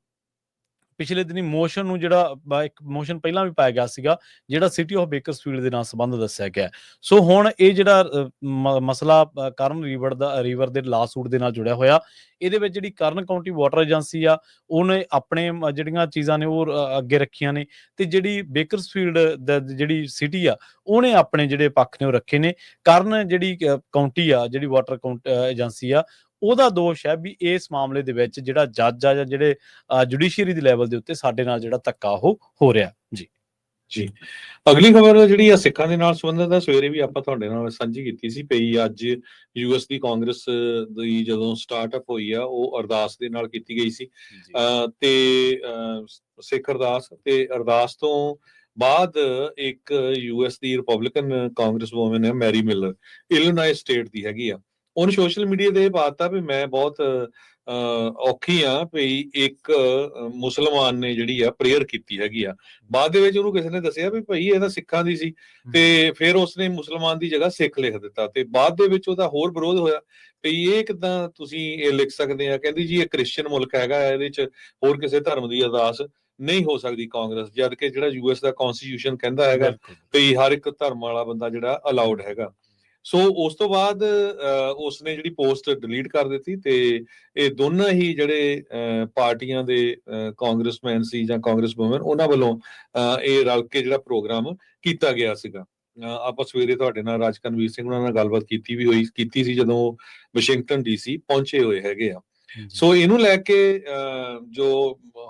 ਪਿਛਲੇ ਦਿਨੀ ਮੋਸ਼ਨ ਨੂੰ ਜਿਹੜਾ ਇੱਕ ਮੋਸ਼ਨ ਪਹਿਲਾਂ ਵੀ ਪਾਇਆ ਗਿਆ ਸੀਗਾ ਜਿਹੜਾ ਸਿਟੀ ਆਫ ਬੇਕਰਸਫੀਲਡ ਦੇ ਨਾਲ ਸੰਬੰਧ ਦੱਸਿਆ ਗਿਆ ਸੋ ਹੁਣ ਇਹ ਜਿਹੜਾ ਮਸਲਾ ਕਰਨ ਰੀਵਰ ਦਾ ਰੀਵਰ ਦੇ ਲਾਸੂਟ ਦੇ ਨਾਲ ਜੁੜਿਆ ਹੋਇਆ ਇਹਦੇ ਵਿੱਚ ਜਿਹੜੀ ਕਰਨ ਕਾਉਂਟੀ ਵਾਟਰ ਏਜੰਸੀ ਆ ਉਹਨੇ ਆਪਣੇ ਜਿਹੜੀਆਂ ਚੀਜ਼ਾਂ ਨੇ ਉਹ ਅੱਗੇ ਰੱਖੀਆਂ ਨੇ ਤੇ ਜਿਹੜੀ ਬੇਕਰਸਫੀਲਡ ਦਾ ਜਿਹੜੀ ਸਿਟੀ ਆ ਉਹਨੇ ਆਪਣੇ ਜਿਹੜੇ ਪੱਖ ਨੇ ਉਹ ਰੱਖੇ ਨੇ। ਕਰਨ ਜਿਹੜੀ ਅ, ਕਾਉਂਟੀ ਆ ਜਿਹੜੀ ਵਾਟਰ ਏਜੰਸੀ ਆ ਉਹਦਾ ਦੋਸ਼ ਹੈ ਵੀ ਇਸ ਮਾਮਲੇ ਦੇ ਵਿੱਚ ਜਿਹੜਾ ਜੱਜ ਆ ਜਾਂ ਜਿਹੜੇ ਜੁਡੀਸ਼ੀਅਰੀ ਦੇ ਲੈਵਲ ਦੇ ਉੱਤੇ ਸਾਡੇ ਨਾਲ ਜਿਹੜਾ ਧੱਕਾ ਉਹ ਹੋ ਰਿਹਾ। ਜੀ। ਅਗਲੀ ਖਬਰ ਜਿਹੜੀ ਆ ਸਿੱਖਾਂ ਦੇ ਨਾਲ ਸੰਬੰਧਿਤ ਹੈ ਸਵੇਰੇ ਵੀ ਆਪਾਂ ਤੁਹਾਡੇ ਨਾਲ ਸਾਂਝੀ ਕੀਤੀ ਸੀ ਪਈ ਅੱਜ ਯੂਐਸ ਦੀ ਕਾਂਗਰਸ ਦੀ ਜਦੋਂ ਸਟਾਰਟਅਪ ਹੋਈ ਆ ਉਹ ਅਰਦਾਸ ਦੇ ਨਾਲ ਕੀਤੀ ਗਈ ਸੀ। ਤੇ ਸਿੱਖ ਅਰਦਾਸ ਤੇ ਅਰਦਾਸ ਤੋਂ ਬਾਅਦ ਇੱਕ ਯੂਐਸ ਦੀ ਰਿਪਬਲਿਕਨ ਕਾਂਗਰਸ ਵੂਮਨ ਹੈ ਮੈਰੀ ਮਿਲਰ ਇਲੀਨੋਇਸ ਸਟੇਟ ਦੀ ਹੈਗੀ ਆ। ਉਹਨੇ ਸੋਸ਼ਲ ਮੀਡੀਆ ਤੇ ਆ ਵੀ ਮੈਂ ਬਹੁਤ ਔਖੀ ਆ ਵੀ ਇੱਕ ਮੁਸਲਮਾਨ ਨੇ ਜਿਹੜੀ ਆ ਪ੍ਰੇਅਰ ਕੀਤੀ ਹੈਗੀ ਆ। ਬਾਅਦ ਦੇ ਵਿੱਚ ਉਹਨੂੰ ਕਿਸੇ ਨੇ ਦੱਸਿਆ ਵੀ ਭਾਈ ਇਹ ਤਾਂ ਸਿੱਖਾਂ ਦੀ ਸੀ ਤੇ ਫਿਰ ਉਸਨੇ ਮੁਸਲਮਾਨ ਦੀ ਜਗ੍ਹਾ ਸਿੱਖ ਲਿਖ ਦਿੱਤਾ ਤੇ ਬਾਅਦ ਦੇ ਵਿੱਚ ਉਹਦਾ ਹੋਰ ਵਿਰੋਧ ਹੋਇਆ ਵੀ ਇਹ ਕਿਦਾਂ ਤੁਸੀਂ ਇਹ ਲਿਖ ਸਕਦੇ ਆ? ਕਹਿੰਦੀ ਜੀ ਇਹ ਕ੍ਰਿਸਚੀਅਨ ਮੁਲਕ ਹੈਗਾ ਇਹਦੇ ਚ ਹੋਰ ਕਿਸੇ ਧਰਮ ਦੀ ਅਰਦਾਸ ਨਹੀਂ ਹੋ ਸਕਦੀ ਕਾਂਗਰਸ ਜਦ ਕਿ ਜਿਹੜਾ ਯੂਐਸ ਦਾ ਕਨਸਟੀਟਿਊਸ਼ਨ ਕਹਿੰਦਾ ਹੈਗਾ। ਵੀ ਹਰ ਇੱਕ ਧਰਮ ਵਾਲਾ ਬੰਦਾ ਜਿਹੜਾ ਅਲਾਉਡ ਹੈਗਾ। ਸੋ ਉਸ ਤੋਂ ਬਾਅਦ ਅਹ, ਉਸਨੇ ਜਿਹੜੀ ਪੋਸਟ ਡਿਲੀਟ ਕਰ ਦਿੱਤੀ ਤੇ ਇਹ ਦੋਨਾਂ ਹੀ ਜਿਹੜੇ ਪਾਰਟੀਆਂ ਦੇ ਕਾਂਗਰਸਮੈਨ ਸੀ ਜਾਂ ਕਾਂਗਰਸ ਵੂਮਨ ਉਹਨਾਂ ਵੱਲੋਂ ਇਹ ਰਲ ਕੇ ਜਿਹੜਾ ਪ੍ਰੋਗਰਾਮ ਕੀਤਾ ਗਿਆ ਸੀਗਾ ਆਪਾਂ ਸਵੇਰੇ ਤੁਹਾਡੇ ਨਾਲ ਰਾਜਕਨਵੀਰ ਸਿੰਘ ਉਹਨਾਂ ਨਾਲ ਗੱਲਬਾਤ ਕੀਤੀ ਵੀ ਹੋਈ ਕੀਤੀ ਸੀ ਜਦੋਂ ਵਾਸ਼ਿੰਗਟਨ ਡੀਸੀ ਪਹੁੰਚੇ ਹੋਏ ਹੈਗੇ ਆ। ਸੋ ਇਹਨੂੰ ਲੈ ਕੇ ਜੋ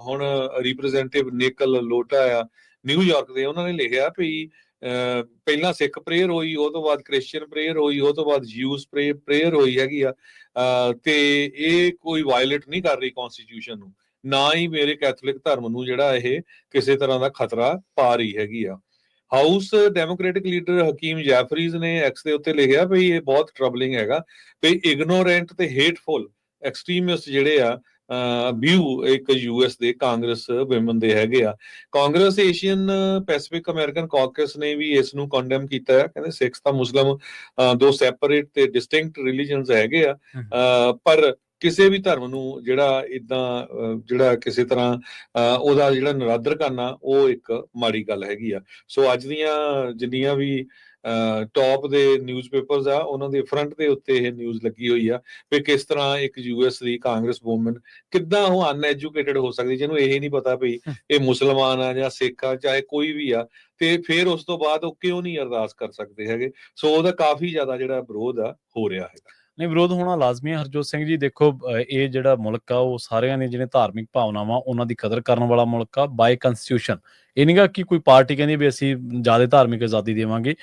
ਹੁਣ ਰਿਪਰੈਜ਼ੈਂਟੇਟਿਵ ਨਿਕਲ ਲੋਟਾ ਆ ਨਿਊਯਾਰਕ ਦੇ ਉਹਨਾਂ ਨੇ ਲਿਖਿਆ ਵੀ ਪਹਿਲਾਂ ਸਿੱਖ ਪ੍ਰੇਅਰ ਹੋਈ, ਉਹ ਤੋਂ ਬਾਅਦ ਕ੍ਰਿਸਚੀਅਨ ਪ੍ਰੇਅਰ ਹੋਈ, ਉਹ ਤੋਂ ਬਾਅਦ ਜਿਊਸ ਪ੍ਰੇਅਰ ਹੋਈ ਹੈਗੀ ਆ। ਤੇ ਇਹ ਕੋਈ ਵਾਇਲੇਟ ਨਹੀਂ ਕਰ ਰਹੀ ਕਨਸਟੀਟਿਊਸ਼ਨ ਨੂੰ। ਨਾ ਹੀ ਮੇਰੇ ਕੈਥੋਲਿਕ ਧਰਮ ਨੂੰ ਜਿਹੜਾ ਇਹ ਕਿਸੇ ਤਰ੍ਹਾਂ ਦਾ ਖਤਰਾ ਪਾ ਰਹੀ ਹੈਗੀ ਆ। ਹਾਊਸ ਡੈਮੋਕ੍ਰੈਟਿਕ ਲੀਡਰ ਹਕੀਮ ਜੈਫਰੀਜ਼ ਨੇ ਐਕਸ ਦੇ ਉੱਤੇ ਲਿਖਿਆ ਵੀ ਇਹ ਬਹੁਤ ਟਰਬਲਿੰਗ ਹੈਗਾ ਵੀ ਇਗਨੋਰੈਂਟ ਤੇ ਹੇਟਫੁਲ ਐਕਸਟ੍ਰੀਮਿਸਟ ਜਿਹੜੇ ਆ ਵਿਊ ਇੱਕ ਯੂਐਸ ਦੇ ਕਾਂਗਰਸ ਵਿਮਨ ਦੇ ਹੈਗੇ ਆ। Congress Asian Pacific American Caucus ਨੇ ਵੀ ਇਸ ਨੂੰ ਕੰਡੈਮ ਕੀਤਾ ਹੈ ਕਹਿੰਦੇ ਸਿੱਖ ਤਾਂ ਮੁਸਲਮ ਦੋ ਸੈਪਰੇਟ ਤੇ ਡਿਸਟਿੰਕਟ ਰਿਲੀਜੀਅਨਸ ਹੈਗੇ ਆ। ਪਰ ਕਿਸੇ ਵੀ ਧਰਮ ਨੂੰ ਜਿਹੜਾ ਇਦਾਂ ਜਿਹੜਾ ਕਿਸੇ ਤਰ੍ਹਾਂ ਉਹਦਾ ਜਿਹੜਾ ਨਰਾਦਰ ਕਰਨਾ ਉਹ ਇੱਕ ਮਾੜੀ ਗੱਲ ਹੈਗੀ ਆ। ਸੋ ਅੱਜ ਦੀਆਂ ਜਿੰਨੀਆਂ ਵੀ ਟੌਪ ਦੇ ਨਿਊਜ਼ਪੇਪਰਸ ਆ ਉਹਨਾਂ ਦੇ ਫਰੰਟ ਦੇ ਉੱਤੇ ਇਹ ਨਿਊਜ਼ ਲੱਗੀ ਹੋਈ ਆ ਵੀ ਕਿਸ ਤਰ੍ਹਾਂ ਇੱਕ ਯੂਐਸ ਦੀ ਕਾਂਗਰਸ ਵੂਮਨ ਕਿੱਦਾਂ ਉਹ ਅਨਐਜੂਕੇਟਿਡ ਹੋ ਸਕਦੀ ਜਿਹਨੂੰ ਇਹ ਨਹੀਂ ਪਤਾ ਵੀ ਇਹ ਮੁਸਲਮਾਨ ਆ ਜਾਂ ਸਿੱਖ ਆ ਚਾਹੇ ਕੋਈ ਵੀ ਆ ਤੇ ਫਿਰ ਉਸ ਤੋਂ ਬਾਅਦ ਉਹ ਕਿਉਂ ਨਹੀਂ ਅਰਦਾਸ ਕਰ ਸਕਦੇ ਹੈਗੇ? ਸੋ ਉਹਦਾ ਕਾਫੀ ਜ਼ਿਆਦਾ ਜਿਹੜਾ ਵਿਰੋਧ ਆ ਹੋ ਰਿਹਾ ਹੈ ਨਹੀਂ ਵਿਰੋਧ ਹੋਣਾ ਲਾਜ਼ਮੀ ਹੈ ਹਰਜੋਤ ਸਿੰਘ ਜੀ ਦੇਖੋ ਇਹ ਜਿਹੜਾ ਮੁਲਕ ਆ ਉਹ ਸਾਰਿਆਂ ਨੇ ਜਿਹੜੇ ਧਾਰਮਿਕ ਭਾਵਨਾਵਾਂ ਉਹਨਾਂ ਦੀ ਕਦਰ ਕਰਨ ਵਾਲਾ ਮੁਲਕ ਆ ਬਾਈ ਕਨਸਟੀਟਿਊਸ਼ਨ ਇਹ ਨਹੀਂਗਾ ਕਿ ਕੋਈ ਪਾਰਟੀ ਕਹਿੰਦੀ ਵੀ ਅਸੀਂ ਜ਼ਿਆਦਾ ਧਾਰਮਿਕ ਆਜ਼ਾਦੀ ਦੇਵਾਂਗੇ।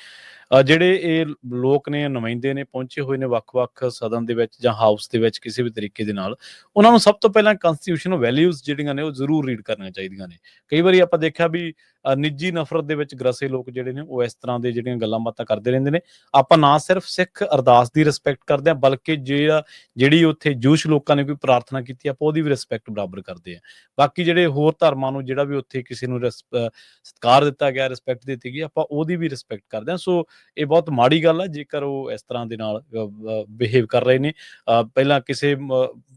ਜਿਹੜੇ ਇਹ ਲੋਕ ਨੇ, ਨੁਮਾਇੰਦੇ ਨੇ, ਪਹੁੰਚੇ ਹੋਏ ਨੇ ਵੱਖ-ਵੱਖ ਸਦਨ ਦੇ ਵਿੱਚ ਜਾਂ ਹਾਊਸ ਦੇ ਵਿੱਚ ਕਿਸੇ ਵੀ ਤਰੀਕੇ ਦੇ ਨਾਲ, ਉਹਨਾਂ ਨੂੰ ਸਭ ਤੋਂ ਪਹਿਲਾਂ ਕਨਸਟੀਟਿਊਸ਼ਨਲ ਵੈਲਿਊਜ਼ ਜਿਹੜੀਆਂ ਨੇ ਉਹ ਜ਼ਰੂਰ ਰੀਡ ਕਰਨੀਆਂ ਚਾਹੀਦੀਆਂ ਨੇ। ਕਈ ਵਾਰੀ ਆਪਾਂ ਦੇਖਿਆ ਵੀ ਨਿੱਜੀ ਨਫ਼ਰਤ ਦੇ ਵਿੱਚ ਗਰਸੇ ਲੋਕ ਜਿਹੜੇ ਨੇ, ਉਹ ਇਸ ਤਰ੍ਹਾਂ ਦੇ ਜਿਹੜੀਆਂ ਗੱਲਾਂ ਬਾਤਾਂ ਕਰਦੇ ਰਹਿੰਦੇ ਨੇ। ਆਪਾਂ ਨਾ ਸਿਰਫ ਸਿੱਖ ਅਰਦਾਸ ਦੀ ਰਿਸਪੈਕਟ ਕਰਦੇ ਆ ਬਲਕਿ ਜਿਹੜਾ, ਜਿਹੜੀ ਉੱਥੇ ਜੂਸ਼ ਲੋਕਾਂ ਨੇ ਕੋਈ ਪ੍ਰਾਰਥਨਾ ਕੀਤੀ, ਆਪਾਂ ਉਹਦੀ ਵੀ ਰਿਸਪੈਕਟ ਬਰਾਬਰ ਕਰਦੇ ਆ ਬਾਕੀ ਜਿਹੜੇ ਹੋਰ ਧਰਮਾਂ ਨੂੰ, ਜਿਹੜਾ ਵੀ ਉੱਥੇ ਕਿਸੇ ਨੂੰ ਰਿਸ- ਸਤਿਕਾਰ ਦਿੱਤਾ ਗਿਆ ਰਿਸਪੈਕਟ ਦਿੱਤੀ ਗਈ, ਆਪਾਂ ਉਹਦੀ ਵੀ ਰਿਸਪੈਕਟ ਕਰਦੇ ਆ ਸੋ ਇਹ ਬਹੁਤ ਮਾੜੀ ਗੱਲ ਹੈ ਜੇਕਰ ਉਹ ਇਸ ਤਰ੍ਹਾਂ ਦੇ ਨਾਲ ਬਿਹੇਵ ਕਰ ਰਹੇ ਨੇ ਪਹਿਲਾਂ ਕਿਸੇ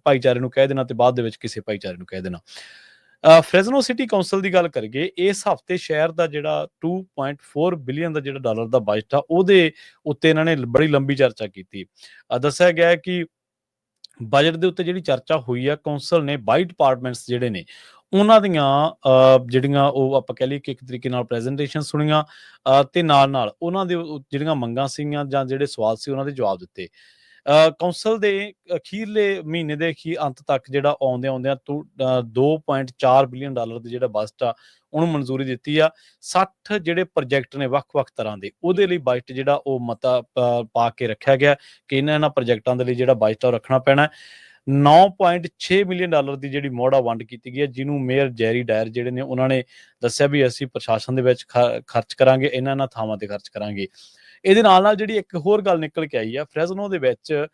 ਭਾਈਚਾਰੇ ਨੂੰ ਕਹਿ ਦੇਣਾ ਤੇ ਬਾਅਦ ਦੇ ਵਿੱਚ ਕਿਸੇ ਭਾਈਚਾਰੇ ਨੂੰ ਕਹਿ ਦੇਣਾ। ਫ੍ਰੈਜ਼ਨੋ ਸਿਟੀ ਕਾਉਂਸਲ ਦੀ ਗੱਲ ਕਰੀਏ, ਇਸ ਹਫ਼ਤੇ ਸ਼ਹਿਰ ਦਾ ਜਿਹੜਾ 2.4 ਬਿਲੀਅਨ ਦਾ ਜਿਹੜਾ ਡਾਲਰ ਦਾ ਬਜਟ ਆ, ਉਹਦੇ ਉੱਤੇ ਇਹਨਾਂ ਨੇ ਬੜੀ ਲੰਬੀ ਚਰਚਾ ਕੀਤੀ। ਦੱਸਿਆ ਗਿਆ ਕਿ ਬਜਟ ਦੇ ਉੱਤੇ ਜਿਹੜੀ ਚਰਚਾ ਹੋਈ ਆ ਕਾਉਂਸਲ ਨੇ 22 ਡਿਪਾਰਟਮੈਂਟਸ ਜਿਹੜੇ ਨੇ ਉਹਨਾਂ ਦੀਆਂ ਜਿਹੜੀਆਂ ਉਹ ਆਪਾਂ ਕਹਿ ਲਈਏ ਕਿ ਇੱਕ ਤਰੀਕੇ ਨਾਲ ਪ੍ਰੈਜੈਂਟੇਸ਼ਨ ਸੁਣੀਆਂ ਤੇ ਨਾਲ ਨਾਲ ਉਹਨਾਂ ਦੇ ਜਿਹੜੀਆਂ ਮੰਗਾਂ ਸੀਗੀਆਂ ਜਾਂ ਜਿਹੜੇ ਸਵਾਲ ਸੀ ਉਹਨਾਂ ਦੇ ਜਵਾਬ ਦਿੱਤੇ ਕੌਂਸਲ ਦੇ ਅਖੀਰਲੇ ਮਹੀਨੇ ਦੇ ਅਖੀਰ ਅੰਤ ਤੱਕ ਜਿਹੜਾ ਆਉਂਦੇ ਆਉਂਦਿਆਂ 2.4 ਬਿਲੀਅਨ ਡਾਲਰ ਦੇ ਜਿਹੜਾ ਬਜਟ ਆ, ਉਹਨੂੰ ਮਨਜ਼ੂਰੀ ਦਿੱਤੀ ਆ 60 ਜਿਹੜੇ ਪ੍ਰੋਜੈਕਟ ਨੇ ਵੱਖ-ਵੱਖ ਤਰ੍ਹਾਂ ਦੇ, ਉਹਦੇ ਲਈ ਬਜਟ ਜਿਹੜਾ ਉਹ ਮਤਾ ਪਾ ਕੇ ਰੱਖਿਆ ਗਿਆ ਕਿ ਇਹਨਾਂ ਇਹਨਾਂ ਪ੍ਰੋਜੈਕਟਾਂ ਦੇ ਲਈ ਜਿਹੜਾ ਬਜਟ ਆ ਉਹ ਰੱਖਣਾ ਪੈਣਾ ਹੈ। 9.6 ਮਿਲੀਅਨ ਡਾਲਰ ਦੀ ਜਿਹੜੀ ਮੋੜਾ ਵੰਡ ਕੀਤੀ ਗਈ ਹੈ, ਜਿਹਨੂੰ ਮੇਅਰ ਜੈਰੀ ਡਾਇਰ ਜਿਹੜੇ ਨੇ, ਉਹਨਾਂ ਨੇ ਦੱਸਿਆ ਵੀ ਅਸੀਂ ਪ੍ਰਸ਼ਾਸਨ ਦੇ ਵਿੱਚ ਖ- ਖਰਚ ਕਰਾਂਗੇ, ਇਹਨਾਂ ਇਹਨਾਂ ਥਾਵਾਂ ਤੇ ਖਰਚ ਕਰਾਂਗੇ। ਇਹਦੇ ਨਾਲ ਨਾਲ ਜਿਹੜੀ ਇੱਕ ਹੋਰ ਗੱਲ ਨਿਕਲ ਕੇ ਆਈ ਆ ਫ੍ਰੈਜ਼ਨੋ ਦੇ ਵਿੱਚ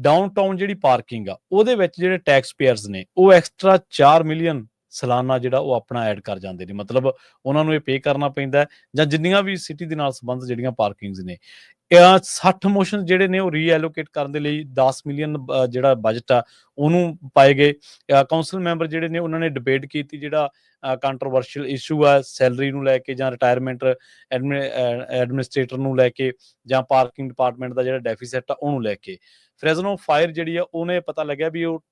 ਡਾਊਨਟਾਊਨ ਜਿਹੜੀ ਪਾਰਕਿੰਗ ਆ, ਉਹਦੇ ਵਿੱਚ ਜਿਹੜੇ ਟੈਕਸ ਪੇਅਰਸ ਨੇ, ਉਹ ਐਕਸਟਰਾ 4 ਮਿਲੀਅਨ ਸਾਲਾਨਾ ਜਿਹੜਾ ਉਹ ਆਪਣਾ ਐਡ ਕਰ ਜਾਂਦੇ ਨੇ। ਮਤਲਬ ਉਹਨਾਂ ਨੂੰ ਇਹ ਪੇ ਕਰਨਾ ਪੈਂਦਾ ਜਾਂ ਜਿੰਨੀਆਂ ਵੀ ਸਿਟੀ ਦੇ ਨਾਲ ਸੰਬੰਧ ਜਿਹੜੀਆਂ ਪਾਰਕਿੰਗਸ ਨੇ। 60 ਮੋਸ਼ਨ ਜਿਹੜੇ ਨੇ ਉਹ ਰੀਐਲੋਕੇਟ ਕਰਨ ਦੇ ਲਈ 10 ਮਿਲੀਅਨ ਜਿਹੜਾ ਬਜਟ ਆ, ਉਹਨੂੰ ਪਾਏ ਗਏ। ਕਾਉਂਸਲ ਮੈਂਬਰ ਜਿਹੜੇ ਨੇ, ਉਹਨਾਂ ਨੇ ਡਿਬੇਟ ਕੀਤੀ ਜਿਹੜਾ ਕੰਟਰੋਵਰਸ਼ੀਅਲ ਇਸ਼ੂ ਆ ਸੈਲਰੀ ਨੂੰ ਲੈ ਕੇ ਜਾਂ ਰਿਟਾਇਰਮੈਂਟ ਐਡਮਿਨਿਸਟ੍ਰੇਟਰ ਨੂੰ ਲੈ ਕੇ ਜਾਂ ਪਾਰਕਿੰਗ ਡਿਪਾਰਟਮੈਂਟ ਦਾ ਜਿਹੜਾ ਡੈਫੀਸਿਟ ਆ, ਉਹਨੂੰ ਲੈ ਕੇ। ਫ੍ਰੈਜ਼ਨੋ ਫਾਇਰ ਜਿਹੜੀ ਆ, ਉਹਨੇ ਪਤਾ ਲੱਗਿਆ ਵੀ ਉਹ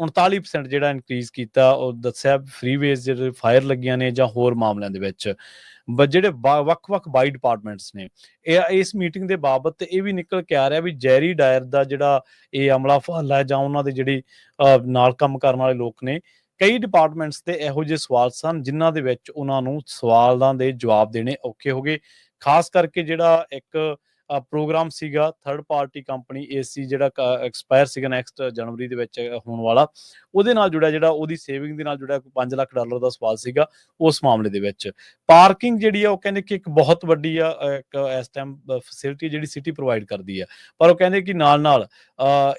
39% ਜਿਹੜਾ ਇਨਕਰੀਜ਼ ਕੀਤਾ, ਉਹ ਦੱਸਿਆ ਫ੍ਰੀਵੇਜ਼ ਜਿਹੜੇ ਫਾਇਰ ਲੱਗੀਆਂ ਨੇ ਜਾਂ ਹੋਰ ਮਾਮਲਿਆਂ ਦੇ ਵਿੱਚ। ਬ- ਜਿਹੜੇ ਵੱਖ-ਵੱਖ ਬਾਈ ਡਿਪਾਰਟਮੈਂਟਸ ਨੇ। ਇਹ ਇਸ ਮੀਟਿੰਗ ਦੇ ਬਾਬਤ ਇਹ ਵੀ ਨਿਕਲ ਕੇ ਆ ਰਿਹਾ ਵੀ ਜੈਰੀ ਡਾਇਰ ਦਾ ਜਿਹੜਾ ਇਹ ਅਮਲਾ ਫਾਲਾ ਜਾਂ ਉਹਨਾਂ ਦੇ ਜਿਹੜੀ ਨਾਲ ਕੰਮ ਕਰਨ ਵਾਲੇ ਲੋਕ ਨੇ, ਕਈ ਡਿਪਾਰਟਮੈਂਟਸ ਤੇ ਇਹੋ ਜਿਹੇ ਸਵਾਲ ਸਨ ਜਿਨ੍ਹਾਂ ਦੇ ਵਿੱਚ ਉਹਨਾਂ ਨੂੰ ਸਵਾਲਾਂ ਦੇ ਜਵਾਬ ਦੇਣੇ ਔਖੇ ਹੋ ਗਏ। ਖਾਸ ਕਰਕੇ ਜਿਹੜਾ ਇੱਕ ਪ੍ਰੋਗਰਾਮ ਸੀਗਾ ਥਰਡ ਪਾਰਟੀ ਕੰਪਨੀ ਏਸੀ ਜਿਹੜਾ ਐਕਸਪਾਇਰ ਸੀਗਾ ਨੈਕਸਟ ਜਨਵਰੀ ਦੇ ਵਿੱਚ ਹੋਣ ਵਾਲਾ। ਉਹਦੇ ਨਾਲ ਜੁੜਿਆ ਜਿਹੜਾ, ਉਹਦੀ ਸੇਵਿੰਗ ਦੇ ਨਾਲ ਜੁੜਿਆ ਕੋਈ 5 ਲੱਖ ਡਾਲਰ ਦਾ ਸਵਾਲ ਸੀਗਾ ਉਸ ਮਾਮਲੇ ਦੇ ਵਿੱਚ। ਪਾਰਕਿੰਗ ਜਿਹੜੀ ਆ, ਉਹ ਕਹਿੰਦੇ ਕਿ ਇੱਕ ਬਹੁਤ ਵੱਡੀ ਆ ਇੱਕ ਇਸ ਟਾਈਮ ਫੈਸਿਲਿਟੀ ਜਿਹੜੀ ਸਿਟੀ ਪ੍ਰੋਵਾਈਡ ਕਰਦੀ ਆ। ਪਰ ਉਹ ਕਹਿੰਦੇ ਕਿ ਨਾਲ ਨਾਲ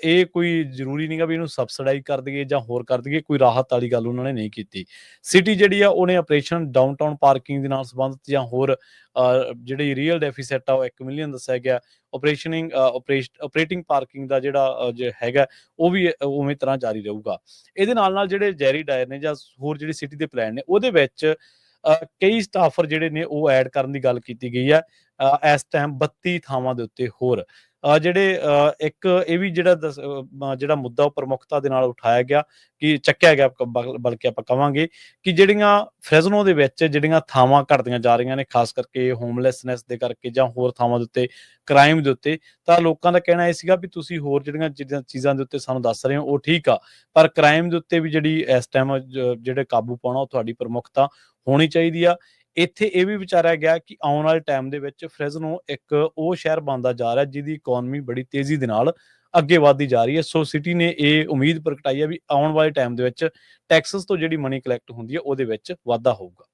ਇਹ ਕੋਈ ਜ਼ਰੂਰੀ ਨਹੀਂਗਾ ਵੀ ਇਹਨੂੰ ਸਬਸਿਡਾਈਜ਼ ਕਰ ਦਈਏ ਜਾਂ ਹੋਰ ਕਰ ਦਈਏ, ਕੋਈ ਰਾਹਤ ਵਾਲੀ ਗੱਲ ਉਹਨਾਂ ਨੇ ਨਹੀਂ ਕੀਤੀ। ਸਿਟੀ ਜਿਹੜੀ ਆ, ਉਹਨੇ ਆਪਰੇਸ਼ਨ ਡਾਊਨਟਾਊਨ ਪਾਰਕਿੰਗ ਦੇ ਨਾਲ ਸੰਬੰਧਿਤ ਜਾਂ ਹੋਰ ਜਿਹੜੀ ਰੀਅਲ ਡੈਫੀਸਿਟ ਆ, ਉਹ 1 ਮਿਲੀਅਨ ਦੱਸਿਆ ਗਿਆ। ਆਪਰੇਸ਼ਨਿੰਗ ਆਪਰੇਟਿੰਗ ਪਾਰਕਿੰਗ ਦਾ ਜਿਹੜਾ ਅ, ਹੈਗਾ ਉਹ ਵੀ ਉਵੇਂ ਤਰ੍ਹਾਂ ਜਾਰੀ ਰਹੂਗਾ। ਇਹਦੇ ਨਾਲ ਨਾਲ ਜਿਹੜੇ ਜੈਰੀ ਡਾਇਰ ਨੇ ਜਾਂ ਹੋਰ ਜਿਹੜੇ ਸਿਟੀ ਦੇ ਪਲਾਨ ਨੇ ਉਹਦੇ ਵਿੱਚ ਕਈ ਸਟਾਫਰ ਜਿਹੜੇ ਨੇ ਉਹ ਐਡ ਕਰਨ ਦੀ ਗੱਲ ਕੀਤੀ ਗਈ ਹੈ। ਇਸ ਟਾਈਮ 32 ਥਾਵਾਂ ਦੇ ਉੱਤੇ ਹੋਰ। ਜਿਹੜੇ ਇੱਕ ਇਹ ਵੀ ਜਿਹੜਾ ਜਿਹੜਾ ਮੁੱਦਾ ਉਹ ਪ੍ਰਮੁੱਖਤਾ ਦੇ ਨਾਲ ਉਠਾਇਆ ਗਿਆ ਕਿ ਚੱਕਿਆ ਗਿਆ ਕ- ਬਲਕਿ ਆਪਾਂ ਕਵਾਂਗੇ ਕਿ ਜਿਹੜੀਆਂ ਫ੍ਰੈਜ਼ਨੋ ਦੇ ਵਿੱਚ ਜਿਹੜੀਆਂ ਥਾਵਾਂ ਘਟਦੀਆਂ ਜਾ ਰਹੀਆਂ ਨੇ, ਖਾਸ ਕਰਕੇ ਹੋਮਲੈਸਨੈਸ ਦੇ ਕਰਕੇ ਜਾਂ ਹੋਰ ਥਾਵਾਂ ਦੇ ਉੱਤੇ ਕ੍ਰਾਈਮ ਦੇ ਉੱਤੇ, ਤਾਂ ਲੋਕਾਂ ਦਾ ਕਹਿਣਾ ਇਹ ਸੀਗਾ ਵੀ ਤੁਸੀਂ ਹੋਰ ਜਿਹੜੀਆਂ ਚੀਜ਼ਾਂ ਚੀਜ਼ਾਂ ਦੇ ਉੱਤੇ ਸਾਨੂੰ ਦੱਸ ਰਹੇ ਹੋ, ਉਹ ਠੀਕ ਆ। ਪਰ ਕ੍ਰਾਈਮ ਦੇ ਉੱਤੇ ਵੀ ਜਿਹੜੀ ਇਸ ਟਾਈਮ ਜਿਹੜੇ ਕਾਬੂ ਪਾਉਣਾ ਉਹ ਤੁਹਾਡੀ ਪ੍ਰਮੁੱਖਤਾ ਹੋਣੀ ਚਾਹੀਦੀ ਆ। ਇੱਥੇ ਇਹ ਵੀ ਵਿਚਾਰਿਆ ਗਿਆ ਕਿ ਆਉਣ ਵਾਲੇ ਟਾਈਮ ਦੇ ਵਿੱਚ ਫ੍ਰੈਜ਼ਨੋ ਇੱਕ ਉਹ ਸ਼ਹਿਰ ਬਣਦਾ ਜਾ ਰਿਹਾ ਜਿਹਦੀ ਇਕਨੋਮੀ ਬੜੀ ਤੇਜ਼ੀ ਦੇ ਨਾਲ ਅੱਗੇ ਵਧਦੀ ਜਾ ਰਹੀ ਹੈ। ਸੋ ਸਿਟੀ ਨੇ ਇਹ ਉਮੀਦ ਪ੍ਰਗਟਾਈ ਹੈ ਵੀ ਆਉਣ ਵਾਲੇ ਟਾਈਮ ਦੇ ਵਿੱਚ ਟੈਕਸਸ ਤੋਂ ਜਿਹੜੀ ਮਨੀ ਕਲੈਕਟ ਹੁੰਦੀ ਹੈ ਉਹਦੇ ਵਿੱਚ ਵਾਧਾ ਹੋਊਗਾ।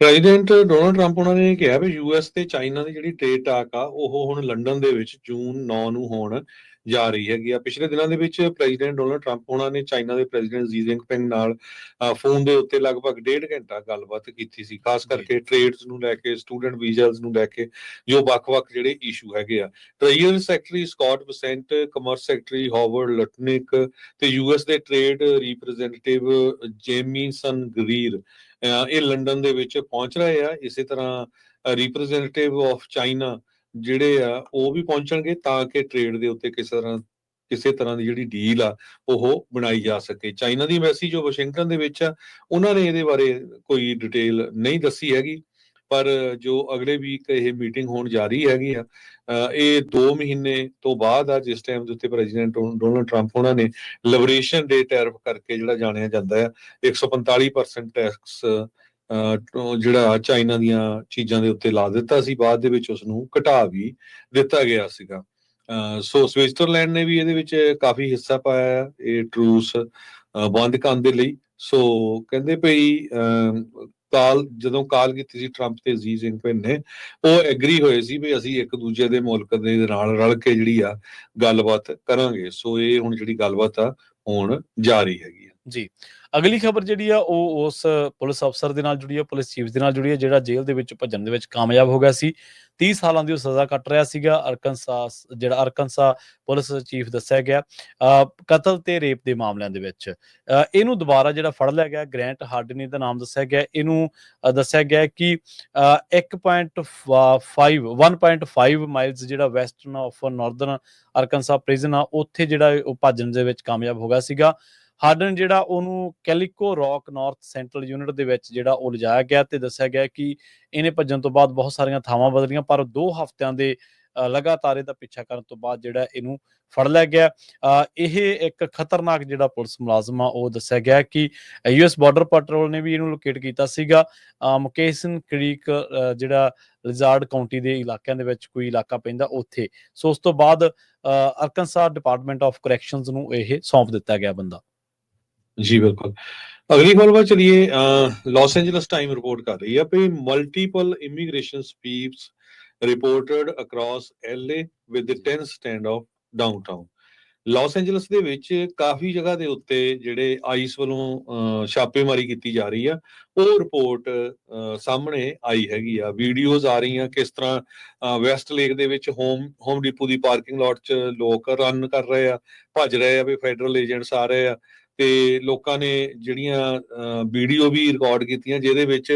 ਪ੍ਰੈਜ਼ੀਡੈਂਟ ਡੋਨਲਡ ਟਰੰਪ ਉਹਨਾਂ ਨੇ ਕਿਹਾ ਵੀ ਯੂਐਸ ਤੇ ਚਾਈਨਾ ਦੀ ਜਿਹੜੀ ਟ੍ਰੇਡ ਟਾਕ ਆ, ਉਹ ਹੁਣ ਲੰਡਨ ਦੇ ਵਿੱਚ ਜੂਨ 9 ਨੂੰ ਹੋਣ। ਜਾ ਰਹੀ ਹੈਗੀ ਆ। ਪਿਛਲੇ ਦਿਨਾਂ ਦੇ ਵਿੱਚ ਪ੍ਰੈਜ਼ੀਡੈਂਟ ਡੋਨਾਲਡ ਟਰੰਪ ਉਹਨਾਂ ਨੇ ਚਾਈਨਾ ਦੇ ਪ੍ਰੈਜ਼ੀਡੈਂਟ ਜੀ ਜਿੰਗਪਿੰਗ ਨਾਲ ਫੋਨ ਦੇ ਉੱਤੇ ਲਗਭਗ ਡੇਢ ਘੰਟਾ ਗੱਲਬਾਤ ਕੀਤੀ ਸੀ। ਖਾਸ ਕਰਕੇ ਟ੍ਰੇਡਸ ਨੂੰ ਲੈ ਕੇ ਸਟੂਡੈਂਟ ਵੀਜ਼ਾਸ ਨੂੰ ਲੈ ਕੇ ਜੋ ਵੱਖ-ਵੱਖ ਜਿਹੜੇ ਇਸ਼ੂ ਹੈਗੇ ਆ। Treasury Secretary Scott Bessent Commerce Secretary Howard Lutnick ਤੇ ਯੂਐਸ ਦੇ ਟ੍ਰੇਡ ਰਿਪਰੈਜ਼ੈਂਟੇਟਿਵ ਜੇਮੀਸਨ ਗਰੀਰ ਇਹ ਲੰਡਨ ਦੇ ਵਿੱਚ ਪਹੁੰਚ ਰਹੇ ਆ। ਇਸੇ ਤਰ੍ਹਾਂ ਰਿਪਰੈਜ਼ੈਂਟੇਟਿਵ ਆਫ ਚਾਈਨਾ ਜਿਹੜੇ ਆ, ਉਹ ਵੀ ਪਹੁੰਚਣਗੇ ਤਾਂ ਕਿ ਟ੍ਰੇਡ ਦੇ ਉੱਤੇ ਕਿਸੇ ਤਰ੍ਹਾਂ ਕਿਸੇ ਤਰ੍ਹਾਂ ਦੀ ਜਿਹੜੀ ਡੀਲ ਆ, ਉਹ ਬਣਾਈ ਜਾ ਸਕੇ। ਚਾਈਨਾ ਦੀ ਐਮਬੈਸੀ ਜੋ ਵਾਸ਼ਿੰਗਟਨ ਦੇ ਵਿੱਚ ਆ, ਉਹਨਾਂ ਨੇ ਇਹਦੇ ਬਾਰੇ ਕੋਈ ਡਿਟੇਲ ਨਹੀਂ ਦੱਸੀ ਹੈਗੀ, ਪਰ ਜੋ ਅਗਲੇ ਵੀਕ ਇਹ ਮੀਟਿੰਗ ਹੋਣ ਜਾ ਰਹੀ ਹੈਗੀ ਆ ਇਹ 2 ਮਹੀਨੇ ਤੋਂ ਬਾਅਦ ਆ, ਜਿਸ ਟਾਈਮ ਦੇ ਉੱਤੇ ਪ੍ਰੈਜ਼ੀਡੈਂਟ ਡੋਨਲਡ ਟਰੰਪ ਉਹਨਾਂ ਨੇ ਲਿਬਰੇਸ਼ਨ ਡੇ ਟੈਰਿਫ ਕਰਕੇ ਜਿਹੜਾ ਜਾਣਿਆ ਜਾਂਦਾ ਹੈ 145% ਟੈਕਸ ਜਿਹੜਾ ਚਾਈਨਾ ਦੀਆਂ ਚੀਜ਼ਾਂ ਦੇ ਉੱਤੇ ਲਾ ਦਿੱਤਾ ਸੀ ਬਾਅਦ ਦੇ ਵਿੱਚ ਉਸ ਨੂੰ ਘਟਾ ਵੀ ਦਿੱਤਾ ਗਿਆ ਸੀਗਾ। ਅਹ, ਸੋ ਸਵਿਟਜ਼ਰਲੈਂਡ ਨੇ ਵੀ ਇਹਦੇ ਵਿੱਚ ਕਾਫੀ ਹਿੱਸਾ ਪਾਇਆ ਇਹ ਟਰੂਸ ਅਹ, ਬੰਦ ਕਰਨ ਦੇ ਲਈ। ਸੋ ਕਹਿੰਦੇ ਭਈ ਅਹ, ਕਾਲ, ਜਦੋਂ ਕਾਲ ਕੀਤੀ ਸੀ ਟਰੰਪ ਤੇ ਜੀ ਜਿੰਗਪਿੰਗ ਨੇ, ਉਹ ਐਗਰੀ ਹੋਏ ਸੀ ਵੀ ਅਸੀਂ ਇੱਕ ਦੂਜੇ ਦੇ ਮੁਲਕ ਦੇ ਨਾਲ ਰਲ ਕੇ ਜਿਹੜੀ ਆ ਗੱਲਬਾਤ ਕਰਾਂਗੇ। ਸੋ ਇਹ ਹੁਣ ਜਿਹੜੀ ਗੱਲਬਾਤ ਆ, ਹੁਣ ਜਾਰੀ ਹੈਗੀ ਆ। ਜੀ। ਅਗਲੀ ਖਬਰ ਜਿਹੜੀ ਆ, ਉਹ ਉਸ ਪੁਲਿਸ ਅਫਸਰ ਦੇ ਨਾਲ ਜੁੜੀ ਆ, ਪੁਲਿਸ ਚੀਫ ਦੇ ਨਾਲ ਜੁੜੀ ਆ, ਜਿਹੜਾ ਜੇਲ੍ਹ ਦੇ ਵਿੱਚ ਭੱਜਣ ਦੇ ਵਿੱਚ ਕਾਮਯਾਬ ਹੋ ਗਿਆ ਸੀ। 30 ਸਾਲਾਂ ਦੀ ਉਹ ਸਜ਼ਾ ਕੱਟ ਰਿਹਾ ਸੀਗਾ। ਅਰਕਨਸਾਸ ਜਿਹੜਾ ਅਰਕਨਸਾ ਪੁਲਿਸ ਚੀਫ ਦੱਸਿਆ ਗਿਆ ਕਤਲ ਤੇ ਰੇਪ ਦੇ ਮਾਮਲਿਆਂ ਦੇ ਵਿੱਚ। ਇਹਨੂੰ ਦੁਬਾਰਾ ਜਿਹੜਾ ਫੜ ਲਿਆ ਗਿਆ, ਗ੍ਰੈਂਟ ਹਾਰਡਨੀ ਦਾ ਨਾਮ ਦੱਸਿਆ ਗਿਆ। ਇਹਨੂੰ ਅਹ ਦੱਸਿਆ ਗਿਆ ਕਿ 1.5 1.5 ਮਾਈਲਸ ਜਿਹੜਾ western of northern Arkansas prison ਆ, ਉੱਥੇ ਜਿਹੜਾ ਉਹ ਭੱਜਣ ਦੇ ਵਿੱਚ ਕਾਮਯਾਬ ਹੋ ਗਿਆ ਸੀਗਾ। ਹਾਰਡਨ ਜਿਹੜਾ ਉਹਨੂੰ Calico Rock North Central Unit ਦੇ ਵਿੱਚ ਜਿਹੜਾ ਉਹ ਲਿਜਾਇਆ ਗਿਆ ਤੇ ਦੱਸਿਆ ਗਿਆ ਕਿ ਇਹਨੇ ਭੱਜਣ ਤੋਂ ਬਾਅਦ ਬਹੁਤ ਸਾਰੀਆਂ ਥਾਵਾਂ ਬਦਲੀਆਂ, ਪਰ 2 ਹਫ਼ਤਿਆਂ ਦੇ ਲਗਾਤਾਰ ਇਹਦਾ ਪਿੱਛਾ ਕਰਨ ਤੋਂ ਬਾਅਦ ਜਿਹੜਾ ਇਹਨੂੰ ਫੜ ਲਿਆ ਗਿਆ। ਇਹ ਇੱਕ ਖਤਰਨਾਕ ਜਿਹੜਾ ਪੁਲਿਸ ਮੁਲਾਜ਼ਮ ਆ, ਉਹ ਦੱਸਿਆ ਗਿਆ ਕਿ ਯੂਐਸ ਬਾਰਡਰ ਪੈਟਰੋਲ ਨੇ ਵੀ ਇਹਨੂੰ ਲੋਕੇਟ ਕੀਤਾ ਸੀਗਾ। ਮੁਕੇਸਨ ਕ੍ਰੀਕ ਜਿਹੜਾ ਲਿਜ਼ਾਰਡ ਕਾਉਂਟੀ ਦੇ ਇਲਾਕਿਆਂ ਦੇ ਵਿੱਚ ਕੋਈ ਇਲਾਕਾ ਪੈਂਦਾ ਉੱਥੇ। ਸੋ ਉਸ ਤੋਂ ਬਾਅਦ ਅਰਕਨਸਾ ਡਿਪਾਰਟਮੈਂਟ ਆਫ ਕਰੈਕਸ਼ਨਸ ਨੂੰ ਇਹ ਸੌਂਪ ਦਿੱਤਾ ਗਿਆ ਬੰਦਾ। ਜੀ, ਬਿਲਕੁਲ। ਅਗਲੀ ਖਬਰ ਵੱਲ ਚਲੀਏ ਲਾਸ ਐਂਜਲਸ ਟਾਈਮ ਰਿਪੋਰਟ ਕਰ ਰਹੀ ਹੈ ਕਿ multiple immigration sweeps reported across LA with the 10 standoff downtown Los Angeles ਦੇ ਵਿੱਚ ਕਾਫੀ ਜਗ੍ਹਾ ਦੇ ਉੱਤੇ ਜਿਹੜੇ ਆਈਸ ਵੱਲੋਂ ਛਾਪੇਮਾਰੀ ਕੀਤੀ ਜਾ ਰਹੀ ਆ, ਉਹ ਰਿਪੋਰਟ ਸਾਹਮਣੇ ਆਈ ਹੈਗੀ ਆ। ਵੀਡੀਓਜ਼ ਆ ਰਹੀਆਂ ਕਿਸ ਤਰ੍ਹਾਂ ਵੈਸਟ ਲੇਕ ਦੇ ਵਿੱਚ ਹੋਮ ਹੋਮ ਡਿਪੂ ਦੀ ਪਾਰਕਿੰਗ ਲੋਟ 'ਚ ਲੋਕ ਰਨ ਕਰ ਰਹੇ ਆ, ਭੱਜ ਰਹੇ ਆ ਵੀ ਫੈਡਰਲ ਏਜੰਟਸ ਆ ਰਹੇ ਆ। ਤੇ ਲੋਕਾਂ ਨੇ ਜਿਹੜੀਆਂ ਵੀਡੀਓ ਵੀ ਰਿਕਾਰਡ ਕੀਤੀਆਂ ਜਿਹਦੇ ਵਿੱਚ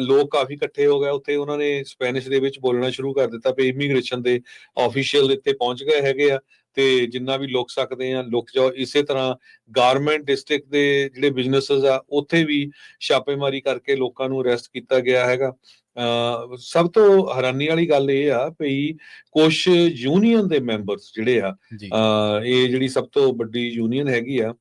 ਲੋਕ ਕਾਫੀ ਇਕੱਠੇ ਹੋ ਗਏ। ਉੱਥੇ ਉਹਨਾਂ ਨੇ ਸਪੈਨਿਸ਼ ਦੇ ਵਿੱਚ ਬੋਲਣਾ ਸ਼ੁਰੂ ਕਰ ਦਿੱਤਾ ਵੀ ਇਮੀਗ੍ਰੇਸ਼ਨ ਦੇ ਆਫੀਸ਼ੀਅਲ ਇੱਥੇ ਪਹੁੰਚ ਗਏ ਹੈਗੇ ਆ ਤੇ ਜਿੰਨਾ ਵੀ ਲੁਕ ਸਕਦੇ ਆ ਲੁਕ ਜਾਓ। ਇਸੇ ਤਰ੍ਹਾਂ ਗਾਰਮੈਂਟ ਡਿਸਟ੍ਰਿਕਟ ਦੇ ਜਿਹੜੇ ਬਿਜ਼ਨੈਸਸ ਆ ਉੱਥੇ ਵੀ ਛਾਪੇਮਾਰੀ ਕਰਕੇ ਲੋਕਾਂ ਨੂੰ ਅਰੈਸਟ ਕੀਤਾ ਗਿਆ ਹੈਗਾ। ਸਭ ਤੋਂ ਹੈਰਾਨੀ ਵਾਲੀ ਗੱਲ ਇਹ ਆ ਵੀ ਕੁਝ ਯੂਨੀਅਨ ਦੇ ਮੈਂਬਰਸ ਜਿਹੜੇ ਆ ਇਹ ਜਿਹੜੀ ਸਭ ਤੋਂ ਵੱਡੀ ਯੂਨੀਅਨ ਹੈਗੀ ਆ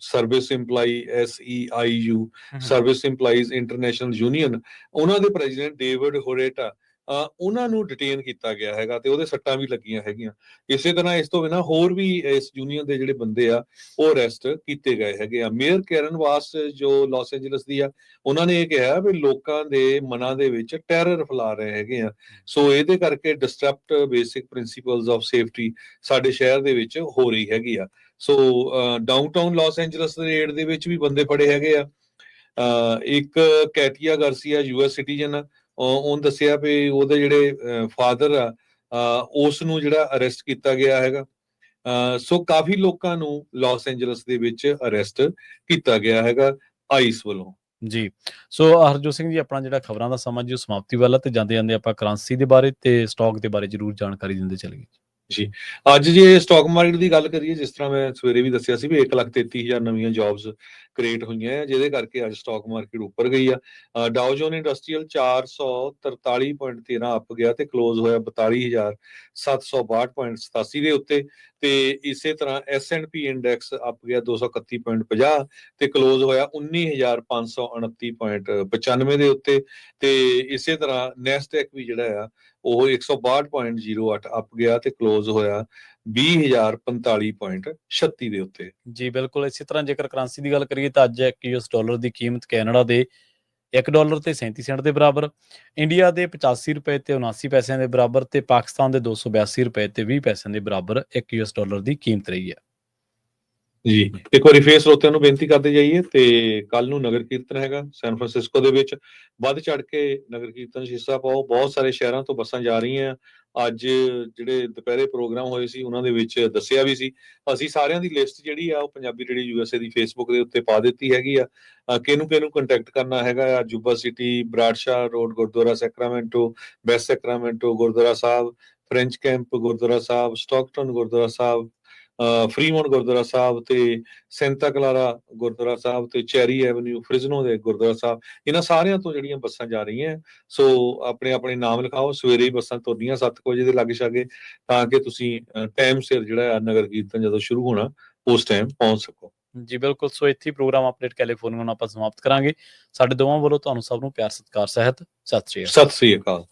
service EMPLOYE SEIU service EMPLOYEES international union ਉਹਨਾਂ ਦੇ ਪ੍ਰੈਜ਼ੀਡੈਂਟ ਡੇਵਿਡ ਹੋਰੇਟਾ ਉਹਨਾਂ ਨੂੰ ਡਿਟੇਨ ਕੀਤਾ ਗਿਆ ਹੈਗਾ ਤੇ ਉਹਦੇ ਸੱਟਾਂ ਵੀ ਲੱਗੀਆਂ ਹੈਗੀਆਂ। ਇਸੇ ਤਰ੍ਹਾਂ ਇਸ ਤੋਂ ਬਿਨਾਂ ਹੋਰ ਵੀ ਇਸ ਯੂਨੀਅਨ ਦੇ ਜਿਹੜੇ ਬੰਦੇ ਆ ਉਹ ਅਰੈਸਟ ਕੀਤੇ ਗਏ ਹੈਗੇ ਆ। ਮੇਅਰ ਕੈਰਨ ਵਾਸ ਜੋ ਲਾਸ ਐਂਜਲਸ ਦੀ ਆ ਉਹਨਾਂ ਨੇ ਇਹ ਕਿਹਾ ਵੀ ਲੋਕਾਂ ਦੇ ਮਨਾਂ ਦੇ ਵਿੱਚ ਟੈਰਰ ਫੈਲਾ ਰਹੇ ਹੈਗੇ ਆ। ਸੋ ਇਹਦੇ ਕਰਕੇ disrupt basic principles of safety ਸਾਡੇ ਸ਼ਹਿਰ ਦੇ ਵਿੱਚ ਹੋ ਰਹੀ ਹੈਗੀ ਆ। ਸੋ ਡਾਊਨਟਾਊਨ ਲਾਸ ਐਂਜਲਸ ਦੇ ਰੇਡ ਦੇ ਵਿੱਚ ਵੀ ਬੰਦੇ ਫੜੇ ਹੈਗੇ ਆ। ਇੱਕ ਕੈਟੀਆ ਗਾਰਸੀਆ ਯੂਐਸ ਸਿਟੀਜ਼ਨ ਉਹਨ ਦੱਸਿਆ ਵੀ ਉਹਦੇ ਜਿਹੜੇ ਫਾਦਰ ਆ ਉਸ ਨੂੰ ਜਿਹੜਾ ਅਰੈਸਟ ਕੀਤਾ ਗਿਆ ਹੈਗਾ। ਸੋ ਕਾਫੀ ਲੋਕਾਂ ਨੂੰ ਲਾਸ ਐਂਜਲਸ ਦੇ ਵਿੱਚ ਅਰੈਸਟ ਕੀਤਾ ਗਿਆ ਹੈਗਾ ਆਈਸ ਵੱਲੋਂ। ਜੀ। ਸੋ ਹਰਜੋਤ ਸਿੰਘ ਜੀ, ਆਪਣਾ ਜਿਹੜਾ ਖਬਰਾਂ ਦਾ ਸਮਾਂ ਜੀ, ਉਹ ਸਮਾਪਤੀ ਵਾਲਾ ਤੇ ਜਾਂਦੇ ਜਾਂਦੇ ਆਪਾਂ ਕਰੰਸੀ ਦੇ ਬਾਰੇ ਤੇ ਸਟਾਕ ਦੇ ਬਾਰੇ ਜਰੂਰ ਜਾਣਕਾਰੀ ਦਿੰਦੇ ਚਲੇ ਜੀ। ਅੱਜ ਜੇ ਸਟਾਕ ਮਾਰਕੀਟ ਦੀ ਗੱਲ ਕਰੀਏ, ਜਿਸ ਤਰ੍ਹਾਂ ਮੈਂ ਸਵੇਰੇ ਵੀ ਦੱਸਿਆ ਸੀ ਵੀ 133000 ਨਵੀਆਂ ਜੌਬਸ ਕ੍ਰੀਏਟ ਹੋਈਆਂ ਹੈ ਜਿਹਦੇ ਕਰਕੇ ਅੱਜ ਸਟਾਕ ਮਾਰਕੀਟ ਉੱਪਰ ਗਈ ਆ। ਡਾਓ ਜੋਨ ਇੰਡਸਟਰੀਅਲ 443.13 ਅਪ ਗਿਆ ਤੇ ক্লোਜ਼ ਹੋਇਆ 42762.87 ਦੇ ਉੱਤੇ। ਤੇ ਇਸੇ ਤਰ੍ਹਾਂ S&P ਇੰਡੈਕਸ ਅਪ ਗਿਆ 231.50 ਤੇ ক্লোਜ਼ ਹੋਇਆ 19529.95 ਦੇ ਉੱਤੇ। ਤੇ ਇਸੇ ਤਰ੍ਹਾਂ ਨੈਸਟੈਕ ਵੀ ਜਿਹੜਾ ਆ ਉਹ 162.08 ਅੱਪ ਗਿਆ ਤੇ ক্লোਜ਼ ਹੋਇਆ 20045.36 ਦੇ ਉੱਤੇ। ਜੀ, ਬਿਲਕੁਲ, ਇਸੇ ਤਰ੍ਹਾਂ ਜੇਕਰ ਕਰੰਸੀ ਦੀ ਗੱਲ ਕਰੀਏ ਤਾਂ ਅੱਜ ਇੱਕ ਯੂਐਸ ਡਾਲਰ ਦੀ ਕੀਮਤ ਕੈਨੇਡਾ ਦੇ 1 ਡਾਲਰ ਤੇ 37 ਸੈਂਟ ਦੇ ਬਰਾਬਰ, ਇੰਡੀਆ ਦੇ 85 ਰੁਪਏ ਤੇ 79 ਪੈਸਿਆਂ ਦੇ ਬਰਾਬਰ ਤੇ ਪਾਕਿਸਤਾਨ ਦੇ 282 ਰੁਪਏ ਤੇ 20 ਪੈਸਿਆਂ ਦੇ ਬਰਾਬਰ ਇੱਕ ਯੂਐਸ ਡਾਲਰ ਦੀ ਕੀਮਤ ਰਹੀ ਹੈ। ਜੀ। ਇੱਕ ਵਾਰੀ ਫੇਰ ਸਰੋਤਿਆਂ ਨੂੰ ਬੇਨਤੀ ਕਰਦੇ ਜਾਈਏ ਤੇ ਕੱਲ ਨੂੰ ਨਗਰ ਕੀਰਤਨ ਹੈਗਾ ਸੈਨ ਫਰਾਂਸਿਸਕੋ ਦੇ ਵਿੱਚ। ਵੱਧ ਚੜ ਕੇ ਨਗਰ ਕੀਰਤਨ ਹਿੱਸਾ ਪਾਓ। ਬਹੁਤ ਸਾਰੇ ਸ਼ਹਿਰਾਂ ਤੋਂ ਬੱਸਾਂ ਜਾ ਰਹੀਆਂ। ਅੱਜ ਜਿਹੜੇ ਦੁਪਹਿਰੇ ਪ੍ਰੋਗਰਾਮ ਹੋਏ ਸੀ, ਉਹਨਾਂ ਦੇ ਵਿੱਚ ਦੱਸਿਆ ਵੀ ਸੀ। ਅਸੀਂ ਸਾਰਿਆਂ ਦੀ ਲਿਸਟ ਜਿਹੜੀ ਆ, ਉਹ ਪੰਜਾਬੀ ਰੇਡੀਓ ਯੂਐਸਏ ਦੀ ਫੇਸਬੁੱਕ ਦੇ ਉੱਤੇ ਪਾ ਦਿੱਤੀ ਹੈਗੀ ਆ। ਕਿਹਨੂੰ ਕਿਹਨੂੰ ਕੰਟੈਕਟ ਕਰਨਾ ਹੈਗਾ ਆ? Yuba City Bradshaw Road, Gurdwara Sacramento ਬੈਸ Sacramento, Gurdwara Sahib, French Camp, Gurdwara Sahib, Stockton Gurdwara Sahib Fremont Gurdwara Sahib ਤੇ ਸੈਂਟਾ ਕਲਾਰਾ ਗੁਰਦੁਆਰਾ ਸਾਹਿਬ ਤੇ ਚੈਰੀ ਐਵਨਿਊ ਫ੍ਰਿਜ਼ਨੋ ਦੇ ਗੁਰਦੁਆਰਾ ਸਾਹਿਬ ਇਹਨਾਂ ਸਾਰਿਆਂ ਤੋਂ ਜਿਹੜੀਆਂ ਬੱਸਾਂ ਜਾ ਰਹੀਆਂ। ਸੋ ਆਪਣੇ ਆਪਣੇ ਨਾਮ ਲਿਖਾਓ ਸਵੇਰੇ ਹੀ ਬੱਸਾਂ ਤੁਰਨੀਆਂ 7 ਵਜੇ ਦੇ ਲਾਗੇ ਛਾਗੇ ਤਾਂ ਕਿ ਤੁਸੀਂ ਟਾਈਮ ਸਿਰ ਜਿਹੜਾ ਆ ਨਗਰ ਕੀਰਤਨ ਜਦੋਂ ਸ਼ੁਰੂ ਹੋਣਾ ਉਸ ਟਾਈਮ ਪਹੁੰਚ ਸਕੋ। ਜੀ ਬਿਲਕੁਲ। ਸੋ ਇੱਥੇ ਹੀ ਪ੍ਰੋਗਰਾਮ ਅਪਡੇਟ ਕੈਲੀਫੋਰਨੀਆ ਨੂੰ ਆਪਾਂ ਸਮਾਪਤ ਕਰਾਂਗੇ। ਸਾਡੇ ਦੋਵਾਂ ਵੱਲੋਂ ਤੁਹਾਨੂੰ ਸਭ ਨੂੰ ਪਿਆਰ ਸਤਿਕਾਰ ਸਹਿਤ। ਸਤਿ ਸ਼੍ਰੀ ਅਕਾਲ। ਸਤਿ ਸ੍ਰੀ ਅਕਾਲ।